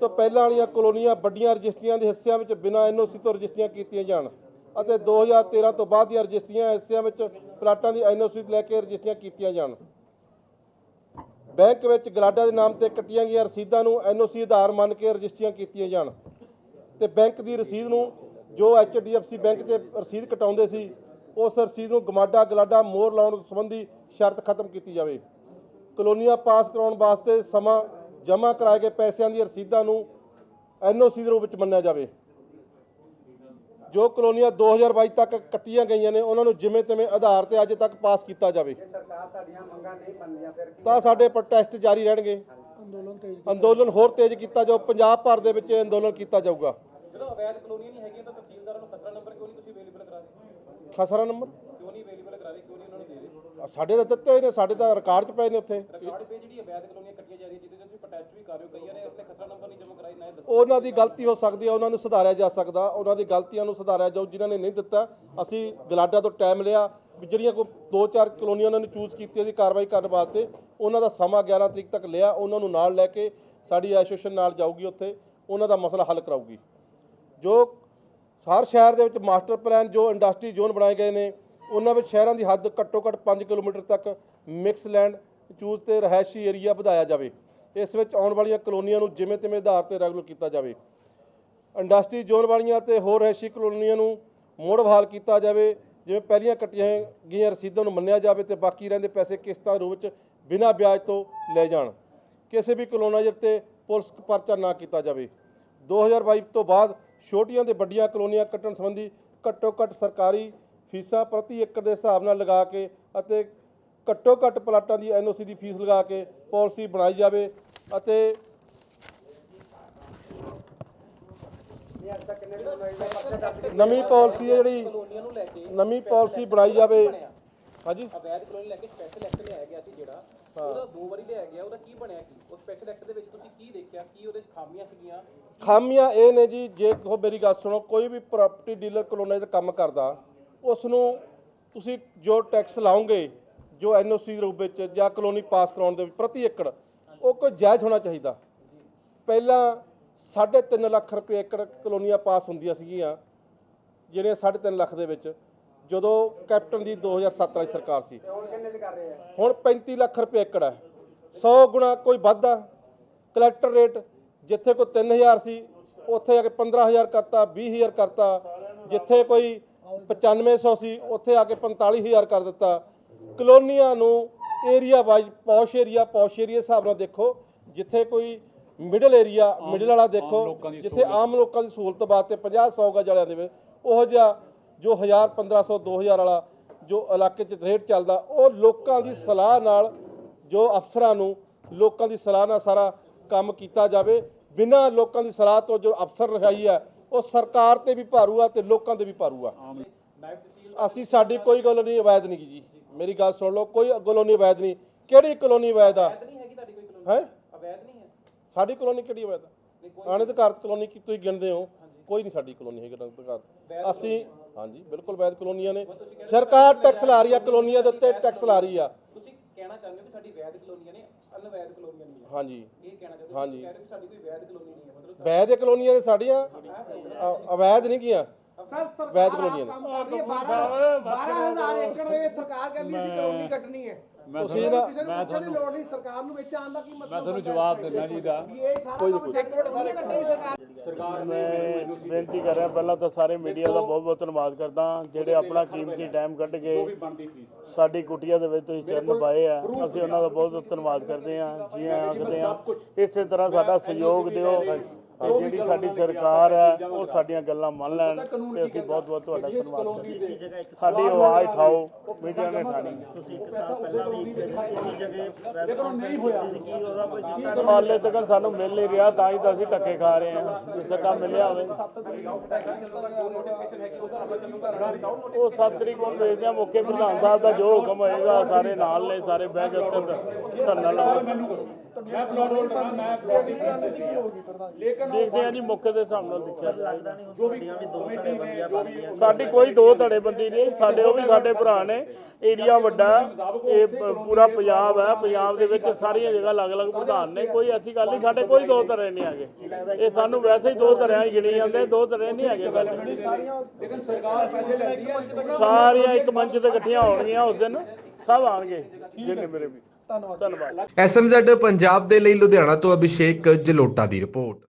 ਤੋਂ ਪਹਿਲਾਂ ਵਾਲੀਆਂ ਕਲੋਨੀਆਂ ਵੱਡੀਆਂ ਰਜਿਸਟਰੀਆਂ ਦੇ ਹਿੱਸਿਆਂ ਵਿੱਚ ਬਿਨਾਂ ਐਨਓਸੀ ਤੋਂ ਰਜਿਸਟਰੀਆਂ ਕੀਤੀਆਂ ਜਾਣ ਅਤੇ 2013 ਤੋਂ ਬਾਅਦ ਦੀਆਂ ਰਜਿਸਟਰੀਆਂ ਹਿੱਸਿਆਂ ਵਿੱਚ ਪਲਾਟਾਂ ਦੀ ਐਨਓਸੀ ਲੈ ਕੇ ਰਜਿਸਟਰੀਆਂ ਕੀਤੀਆਂ ਜਾਣ। ਬੈਂਕ ਵਿੱਚ ਗਲਾਡਾ ਦੇ ਨਾਮ ਤੇ ਕੱਟੀਆਂ ਗਈਆਂ ਰਸੀਦਾਂ ਨੂੰ ਐਨਓਸੀ ਆਧਾਰ ਮੰਨ ਕੇ ਰਜਿਸਟਰੀਆਂ ਕੀਤੀਆਂ ਜਾਣ ਤੇ ਬੈਂਕ ਦੀ ਰਸੀਦ ਨੂੰ ਜੋ ਐਚਡੀਐਫਸੀ ਬੈਂਕ ਤੇ ਰਸੀਦ ਕਟਾਉਂਦੇ ਸੀ ਉਸ ਰਸੀਦ ਨੂੰ ਗਮਾਡਾ ਗਲਾਡਾ ਮੋਹਰ ਲਾਉਣ ਸੰਬੰਧੀ ਸ਼ਰਤ ਖਤਮ ਕੀਤੀ ਜਾਵੇ। ਕਲੋਨੀਆਂ ਪਾਸ ਕਰਾਉਣ ਵਾਸਤੇ ਸਮਾਂ ਜਮ੍ਹਾਂ ਕਰਾਏ ਗਏ ਪੈਸਿਆਂ ਦੀਆਂ ਰਸੀਦਾਂ ਨੂੰ ਐਨਓਸੀ ਦੇ ਰੂਪ ਵਿੱਚ ਮੰਨਿਆ ਜਾਵੇ। ਜੋ ਕਲੋਨੀਆਂ 2022 ਤੱਕ ਕੱਟੀਆਂ ਗਈਆਂ ਨੇ ਉਹਨਾਂ ਨੂੰ ਜਿਵੇਂ ਤਿਵੇਂ ਆਧਾਰ ਤੇ ਅੱਜ ਤੱਕ ਪਾਸ ਕੀਤਾ ਜਾਵੇ। ਸਰਕਾਰ ਤੁਹਾਡੀਆਂ ਮੰਗਾਂ ਨਹੀਂ ਮੰਨਦੀਆਂ ਫਿਰ ਤਾਂ ਸਾਡੇ ਪ੍ਰੋਟੈਸਟ ਜਾਰੀ ਰਹਿਣਗੇ। ਅੰਦੋਲਨ ਤੇਜ਼ ਅੰਦੋਲਨ ਹੋਰ ਤੇਜ਼ ਕੀਤਾ ਜਾਊ ਪੰਜਾਬ ਭਰ ਦੇ ਵਿੱਚ ਇਹ ਅੰਦੋਲਨ ਕੀਤਾ ਜਾਊਗਾ। ਜਦੋਂ ਅਵੈਧ ਕਲੋਨੀਆਂ ਨਹੀਂ ਹੈਗੀਆਂ ਤਾਂ ਤਹਿਸੀਲਦਾਰਾਂ ਨੂੰ ਖਸਰਾ ਨੰਬਰ ਕਿਉਂ ਨਹੀਂ ਤੁਸੀਂ ਅਵੇਲੇਬਲ ਕਰਾ ਰਹੇ ਖਸਰਾ ਨੰਬਰ? ਕਿਉਂ ਨਹੀਂ ਅਵੇਲੇਬਲ ਕਰਾ ਰਹੇ ਕਿਉਂ ਨਹੀਂ ਉਹਨਾਂ ਨੂੰ ਦੇ ਰਹੇ ਸਾਡੇ ਤਾਂ ਦਿੱਤੇ ਹੋਏ ਨੇ ਸਾਡੇ ਤਾਂ ਰਿਕਾਰਡ 'ਚ ਪਏ ਨੇ ਉੱਥੇ। ਰਿਕਾਰਡ ਪੇ ਜਿਹੜੀ ਅਵੈਧ ਕਲੋਨੀਆਂ ਕੱਟੀਆਂ ਜਾ ਰਹੀਆਂ ਜਿਹਦੇ 'ਚ ਤੁਸੀਂ ਪ੍ਰੋਟੈਸਟ ਵੀ ਕਰ ਰਹੇ ਹੋ ਕਈਆਂ ਨੇ ਆਪਣੇ ਖਸਰਾ ਨੰਬਰ ਨਹੀਂ ਜਮ੍ਹਾਂ ਕਰਾਈ ਨਾ ਇਹ ਦੱਸੋ ਉਹਨਾਂ ਦੀ ਗਲਤੀ ਹੋ ਸਕਦੀ ਹੈ ਉਹਨਾਂ ਨੂੰ ਸੁਧਾਰਿਆ ਜਾ ਸਕਦਾ। ਉਹਨਾਂ ਦੀ ਗਲਤੀਆਂ ਨੂੰ ਸੁਧਾਰਿਆ ਜਾਊ ਜਿਨ੍ਹਾਂ ਨੇ ਨਹੀਂ ਦਿੱਤਾ ਅਸੀਂ ਗਲਾਡਾ ਤੋਂ ਟਾਈਮ ਲਿਆ। ਜਿਹੜੀਆਂ ਕੋਈ ਦੋ ਚਾਰ ਕਲੋਨੀਆਂ ਉਹਨਾਂ ਨੇ ਚੂਜ਼ ਕੀਤੀਆਂ ਦੀ ਕਾਰਵਾਈ ਕਰਨ ਵਾਸਤੇ ਉਹਨਾਂ ਦਾ ਸਮਾਂ 11 ਤਰੀਕ ਤੱਕ ਲਿਆ ਉਹਨਾਂ ਨੂੰ ਨਾਲ ਲੈ ਕੇ ਸਾਡੀ ਐਸੋਸੀਏਸ਼ਨ ਨਾਲ ਜਾਊਗੀ ਉੱਥੇ ਉਹਨਾਂ ਦਾ ਮਸਲਾ ਹੱਲ ਕਰਾਊਗੀ। ਜੋ ਹਰ ਸ਼ਹਿਰ ਦੇ ਵਿੱਚ ਮਾਸਟਰ ਪਲਾਨ ਜੋ ਇੰਡਸਟਰੀ ਜ਼ੋਨ ਬਣਾਏ ਗਏ ਨੇ, ਉਹਨਾਂ ਵਿੱਚ ਸ਼ਹਿਰਾਂ ਦੀ ਹੱਦ ਘੱਟੋ ਘੱਟ 5 ਕਿਲੋਮੀਟਰ ਤੱਕ ਮਿਕਸ ਲੈਂਡ ਚੂਜ਼ ਤੇ ਰਹਿائشੀ ਏਰੀਆ ਵਧਾਇਆ ਜਾਵੇ। ਇਸ ਵਿੱਚ ਆਉਣ ਵਾਲੀਆਂ ਕਲੋਨੀਆਂ ਨੂੰ ਜਿਵੇਂ ਤਿਵੇਂ ਆਧਾਰ ਤੇ ਰੈਗੂਲਰ ਕੀਤਾ ਜਾਵੇ। ਇੰਡਸਟਰੀ ਜ਼ੋਨ ਵਾਲੀਆਂ ਤੇ ਹੋਰ ਰਹਿਸ਼ੀ ਕਲੋਨੀਆਂ ਨੂੰ ਮੋੜ ਬਹਾਲ ਕੀਤਾ ਜਾਵੇ, ਜਿਵੇਂ ਪਹਿਲੀਆਂ ਕੱਟੀਆਂ ਗਈਆਂ ਰਸੀਦਾਂ ਨੂੰ ਮੰਨਿਆ ਜਾਵੇ ਤੇ ਬਾਕੀ ਰਹਿੰਦੇ ਪੈਸੇ ਕਿਸ਼ਤਾਂ ਰੂਪ ਵਿੱਚ ਬਿਨਾਂ ਵਿਆਜ ਤੋਂ ਲੈ ਜਾਣ। ਕਿਸੇ ਵੀ ਕਲੋਨਾਈਜ਼ਰ ਤੇ ਪੁਲਿਸ ਪਰਚਾ ਨਾ ਕੀਤਾ ਜਾਵੇ। 2022 ਤੋਂ ਬਾਅਦ ਛੋਟੀਆਂ ਤੇ ਵੱਡੀਆਂ ਕਲੋਨੀਆਂ ਕੱਟਣ ਸੰਬੰਧੀ ਘੱਟੋ ਘੱਟ ਸਰਕਾਰੀ ਫੀਸਾਂ ਪ੍ਰਤੀ ਏਕੜ ਦੇ ਹਿਸਾਬ ਨਾਲ ਲਗਾ ਕੇ ਅਤੇ ਘੱਟੋ ਘੱਟ ਪਲਾਟਾਂ ਦੀ ਐਨਓਸੀ ਦੀ ਫੀਸ ਲਗਾ ਕੇ ਪਾਲਿਸੀ ਬਣਾਈ ਜਾਵੇ ਅਤੇ ਨਵੀਂ ਪਾਲਿਸੀ ਹੈ ਜਿਹੜੀ, ਨਵੀਂ ਪਾਲਿਸੀ ਬਣਾਈ ਜਾਵੇ। ਹਾਂਜੀ। ਅਵੈਧ ਕਲੋਨੀ ਲੈ ਕੇ ਸਪੈਸ਼ਲ ਐਕਟ ਲਿਆਇਆ ਗਿਆ ਸੀ ਜਿਹੜਾ। ਉਹਦਾ ਦੋ ਵਾਰੀ ਲਿਆਇਆ ਗਿਆ ਉਹਦਾ ਕੀ ਬਣਿਆ ਕੀ? ਉਹ ਸਪੈਸ਼ਲ ਐਕਟ ਦੇ ਵਿੱਚ ਤੁਸੀਂ ਕੀ ਦੇਖਿਆ? ਕੀ ਉਹਦੇ ਵਿੱਚ ਖਾਮੀਆਂ ਸੀਗੀਆਂ? ਖਾਮੀਆਂ ਇਹ ਨੇ ਜੀ ਜੇ ਉਹ ਮੇਰੀ ਗੱਲ ਸੁਣੋ ਕੋਈ ਵੀ ਪ੍ਰਾਪਰਟੀ ਡੀਲਰ ਕਲੋਨਾਈਜ਼ਰ ਕੰਮ ਕਰਦਾ ਉਸ ਨੂੰ ਤੁਸੀਂ ਜੋ ਟੈਕਸ ਲਾਓਗੇ ਜੋ ਐਨਓਸੀ ਦੇ ਰੂਪ ਵਿੱਚ ਜਾਂ ਕਲੋਨੀ ਪਾਸ ਕਰਾਉਣ ਦੇ ਵਿੱਚ ਪ੍ਰਤੀ ਏਕੜ ਉਹ ਕੋਈ ਜਾਇਜ਼ ਹੋਣਾ ਚਾਹੀਦਾ। ਪਹਿਲਾਂ 3.5 ਲੱਖ ਰੁਪਏ ਏਕੜ ਕਲੋਨੀਆਂ ਪਾਸ ਹੁੰਦੀਆਂ ਸੀਗੀਆਂ ਜਿਹੜੀਆਂ 3.5 ਲੱਖ ਦੇ ਵਿੱਚ। ਜਦੋਂ ਕੈਪਟਨ ਦੀ 2007 ਵਾਲੀ ਸਰਕਾਰ ਸੀ। ਤੇ ਹੁਣ ਕਿੰਨੇ ਦੇ ਕਰ ਰਹੇ ਆ? ਹੁਣ 35 ਲੱਖ ਰੁਪਏ ਏਕੜ ਹੈ। 100 ਗੁਣਾ ਕੋਈ ਵਾਧਾ ਕਲੈਕਟਰ ਰੇਟ ਜਿੱਥੇ ਕੋਈ 3000 ਸੀ ਉੱਥੇ ਆ ਕੇ 15000 ਕਰਤਾ 20000 ਕਰਤਾ। ਜਿੱਥੇ ਕੋਈ 9500 ਸੀ ਉੱਥੇ ਆ ਕੇ 45000 ਕਰ ਦਿੱਤਾ। ਕਲੋਨੀਆਂ ਨੂੰ area wise posh area posh area ਹਿਸਾਬ ਨਾਲ ਦੇਖੋ। ਜਿੱਥੇ ਕੋਈ ਮਿਡਲ ਏਰੀਆ ਮਿਡਲ ਵਾਲਾ ਦੇਖੋ। ਜਿੱਥੇ ਆਮ ਲੋਕਾਂ ਦੀ ਸਹੂਲਤ ਵਾਸਤੇ 50 100 ਗਜ ਵਾਲਿਆਂ ਦੇ ਵਿੱਚ। ਉਹ ਜਿਹਾ ਜੋ 1000 1500 2000 ਵਾਲਾ ਜੋ ਇਲਾਕੇ 'ਚ ਰੇਟ ਚੱਲਦਾ ਉਹ ਲੋਕਾਂ ਦੀ ਸਲਾਹ ਨਾਲ ਜੋ ਅਫਸਰਾਂ ਨੂੰ ਲੋਕਾਂ ਦੀ ਸਲਾਹ ਨਾਲ ਸਾਰਾ ਕੰਮ ਕੀਤਾ ਜਾਵੇ। ਬਿਨਾਂ ਲੋਕਾਂ ਦੀ ਸਲਾਹ ਤੋਂ ਜੋ ਅਫਸਰ ਰਹਾਈ ਹੈ ਉਹ ਸਰਕਾਰ ਤੇ ਵੀ ਭਾਰੂ ਆ ਤੇ ਲੋਕਾਂ ਤੇ ਵੀ ਭਾਰੂ ਆ। ਅਸੀਂ ਸਾਡੀ ਕੋਈ ਕਲੋਨੀ ਅਵੈਧ ਨਹੀਂ ਜੀ। ਮੇਰੀ ਗੱਲ ਸੁਣ ਲਓ ਕੋਈ ਕਲੋਨੀ ਅਵੈਧ ਨਹੀਂ। ਕਿਹੜੀ ਕਲੋਨੀ ਅਵੈਧ ਆ? ਨਹੀਂ ਹੈ? ਨਹੀਂ ਹੈ। ਸਾਡੀ ਕਲੋਨੀ ਕਿਹੜੀ ਅਵੈਧ ਆ? ਨਹੀਂ ਕੋਈ ਆਣੇ ਅਧਿਕਾਰਤ ਕਲੋਨੀ ਕੀ ਤੁਸੀਂ ਗਿਣਦੇ ਹੋ? ਕੋਈ ਨਹੀਂ ਸਾਡੀ ਕਲੋਨੀ ਹੈਗੀ ਅਧਿਕਾਰਤ ਅਸੀਂ ਹਾਂਜੀ ਬਿਲਕੁਲ ਵੈਧ ਕਲੋਨੀਆਂ ਨੇ। ਸਰਕਾਰ ਟੈਕਸ ਲਾ ਰਹੀ ਆ ਕਲੋਨੀਆਂ ਦੇ ਉੱਤੇ ਟੈਕਸ ਲਾ ਰਹੀ ਆ। ਤੁਸੀਂ ਕਹਿਣਾ ਚਾਹੁੰਦੇ ਹੋ ਕਿ ਸਾਡੀ ਵੈਧ ਕਲੋਨੀਆਂ ਨੇ ਅਨਵੈਧ ਕਲੋਨੀਆਂ ਨਹੀਂ ਹੈ ਹਾਂਜੀ। ਇਹ ਕਹਿਣਾ ਚਾਹੁੰਦੇ ਹੋ ਕਿ ਸਾਡੀ ਕੋਈ ਵੈਧ ਕਲੋਨੀ ਨਹੀਂ ਹੈ ਮਤਲਬ ਵੈਧ ਕਲੋਨੀਆਂ ਨੇ ਸਾਡੀਆਂ ਅਵੈਧ ਨਹੀਂ ਗੀਆਂ ਸਰ ਵੈਧ ਕਲੋਨੀਆਂ ਨੇ। ਕੰਮ ਕਰ ਰਹੀ ਹੈ 12 12000 ਏਕੜ ਦੇ ਸਰਕਾਰ ਕਹਿੰਦੀ ਅਸੀਂ ਕਲੋਨੀ ਕੱਟਣੀ ਹੈ। ਤੁਸੀਂ ਨਾ ਕਿਸੇ ਨੂੰ ਪੁੱਛਣ ਦੀ ਲੋੜ ਨਹੀਂ ਸਰਕਾਰ ਨੂੰ ਵਿੱਚ ਆਉਣ ਦਾ ਕੀ ਮਤਲਬ ਮੈਂ ਤੁਹਾਨੂੰ ਜਵਾਬ ਦਿੰਦਾ ਜੀ ਦਾ ਕੱਟਣੀ ਸਰਕਾਰ। ਮੈਂ ਬੇਨਤੀ ਕਰ ਰਿਹਾ ਪਹਿਲਾਂ ਤਾਂ ਸਾਰੇ ਮੀਡੀਆ ਦਾ ਬਹੁਤ ਬਹੁਤ ਧੰਨਵਾਦ ਕਰਦਾ ਜਿਹੜੇ ਆਪਣਾ ਕੀਮਤੀ ਟਾਈਮ ਕੱਢ ਕੇ ਸਾਡੀ ਕੁਟੀਆ ਦੇ ਵਿੱਚ ਤੁਸੀਂ ਚਰਨ ਪਾਏ ਆ ਅਸੀਂ ਉਹਨਾਂ ਦਾ ਬਹੁਤ ਬਹੁਤ ਧੰਨਵਾਦ ਕਰਦੇ ਆ ਜੀ ਆਖਦੇ ਆ ਇਸੇ ਤਰ੍ਹਾਂ ਸਾਡਾ ਸਹਿਯੋਗ ਦਿਓ। ਤੇ ਜਿਹੜੀ ਸਾਡੀ ਸਰਕਾਰ ਹੈ ਉਹ ਸਾਡੀਆਂ ਗੱਲਾਂ ਮੰਨ ਲੈਣ ਤੇ ਅਸੀਂ ਬਹੁਤ ਬਹੁਤ ਤੁਹਾਡਾ ਧੰਨਵਾਦ ਕਰਦੇ ਸਾਡੀ ਆਵਾਜ਼ ਉਠਾਓ ਮੀਡੀਆ ਨੇ ਠਾਣੀ ਹਾਲੇ ਤੱਕ ਸਾਨੂੰ ਮਿਲ ਨਹੀਂ ਰਿਹਾ ਤਾਂ ਹੀ ਤਾਂ ਅਸੀਂ ਧੱਕੇ ਖਾ ਰਹੇ ਹਾਂ। ਜੇ ਸੱਦਾ ਮਿਲਿਆ ਹੋਵੇ। ਉਹ 7 ਤਰੀਕ ਨੂੰ ਵੇਚਦੇ ਆ ਮੁੱਖ ਪ੍ਰਧਾਨ ਸਾਹਿਬ ਦਾ ਜੋ ਹੁਕਮ ਹੋਏਗਾ ਸਾਰੇ ਨਾਲ ਨੇ ਸਾਰੇ ਬਹਿ ਕੇ ਉੱਤੇ ਧਰਨਾ ਲਾਓ ਮੈਂ ਪਲਾਟ ਹੋਲਡਰ ਹਾਂ ਮੈਂ ਪਲਾਟ ਦੀ ਫੀਸ ਦਿੱਤੀ ਹੈ ਲੇਕਿਨ ਦੇਖਦੇ ਆ ਜੀ ਮੌਕੇ ਦੇ ਹਿਸਾਬ ਨਾਲ ਦੇਖਿਆ ਜਾਏਗਾ ਜੋ ਵੀ ਕਮੇਟੀ ਨੇ ਜੋ ਵੀ ਸਾਡੀ ਕੋਈ ਦੋ ਧੜੇਬੰਦੀ ਨਹੀਂ ਸਾਡੇ ਉਹ ਵੀ ਸਾਡੇ ਭਰਾ ਨੇ ਏਰੀਆ ਵੱਡਾ। ਇਹ ਪੂਰਾ ਪੰਜਾਬ ਹੈ ਪੰਜਾਬ ਦੇ ਵਿੱਚ ਸਾਰੀਆਂ ਜਗ੍ਹਾ ਅਲੱਗ-ਅਲੱਗ ਪ੍ਰਧਾਨ ਨੇ ਕੋਈ ਐਸੀ ਗੱਲ ਨਹੀਂ ਸਾਡੇ ਕੋਈ ਦੋ ਧੜੇ ਨਹੀਂ ਹੈਗੇ। ਇਹ ਸਾਨੂੰ ਵੈਸੇ ਹੀ ਦੋ ਧੜਿਆਂ ਹੀ ਗਿਣੀ ਜਾਂਦੇ ਦੋ ਧੜੇ ਨਹੀਂ ਹੈਗੇ ਗੱਲ। ਲੇਕਿਨ ਸਰਕਾਰ ਪੈਸੇ ਲੈਂਦੀ ਹੈ ਸਾਰੀਆਂ ਇੱਕ ਮੰਚ ਤੇ ਇਕੱਠੀਆਂ ਹੋਣਗੀਆਂ ਉਸ ਦਿਨ ਸਭ ਆਣਗੇ ਜਿੰਨੇ ਮੇਰੇ ਵੀ। ਧੰਨਵਾਦ। ਧੰਨਵਾਦ। ਐਸਐਮਜ਼ੈਡ ਪੰਜਾਬ ਦੇ ਲਈ ਲੁਧਿਆਣਾ ਤੋਂ ਅਭਿਸ਼ੇਕ ਜਲੋਟਾ ਦੀ ਰਿਪੋਰਟ।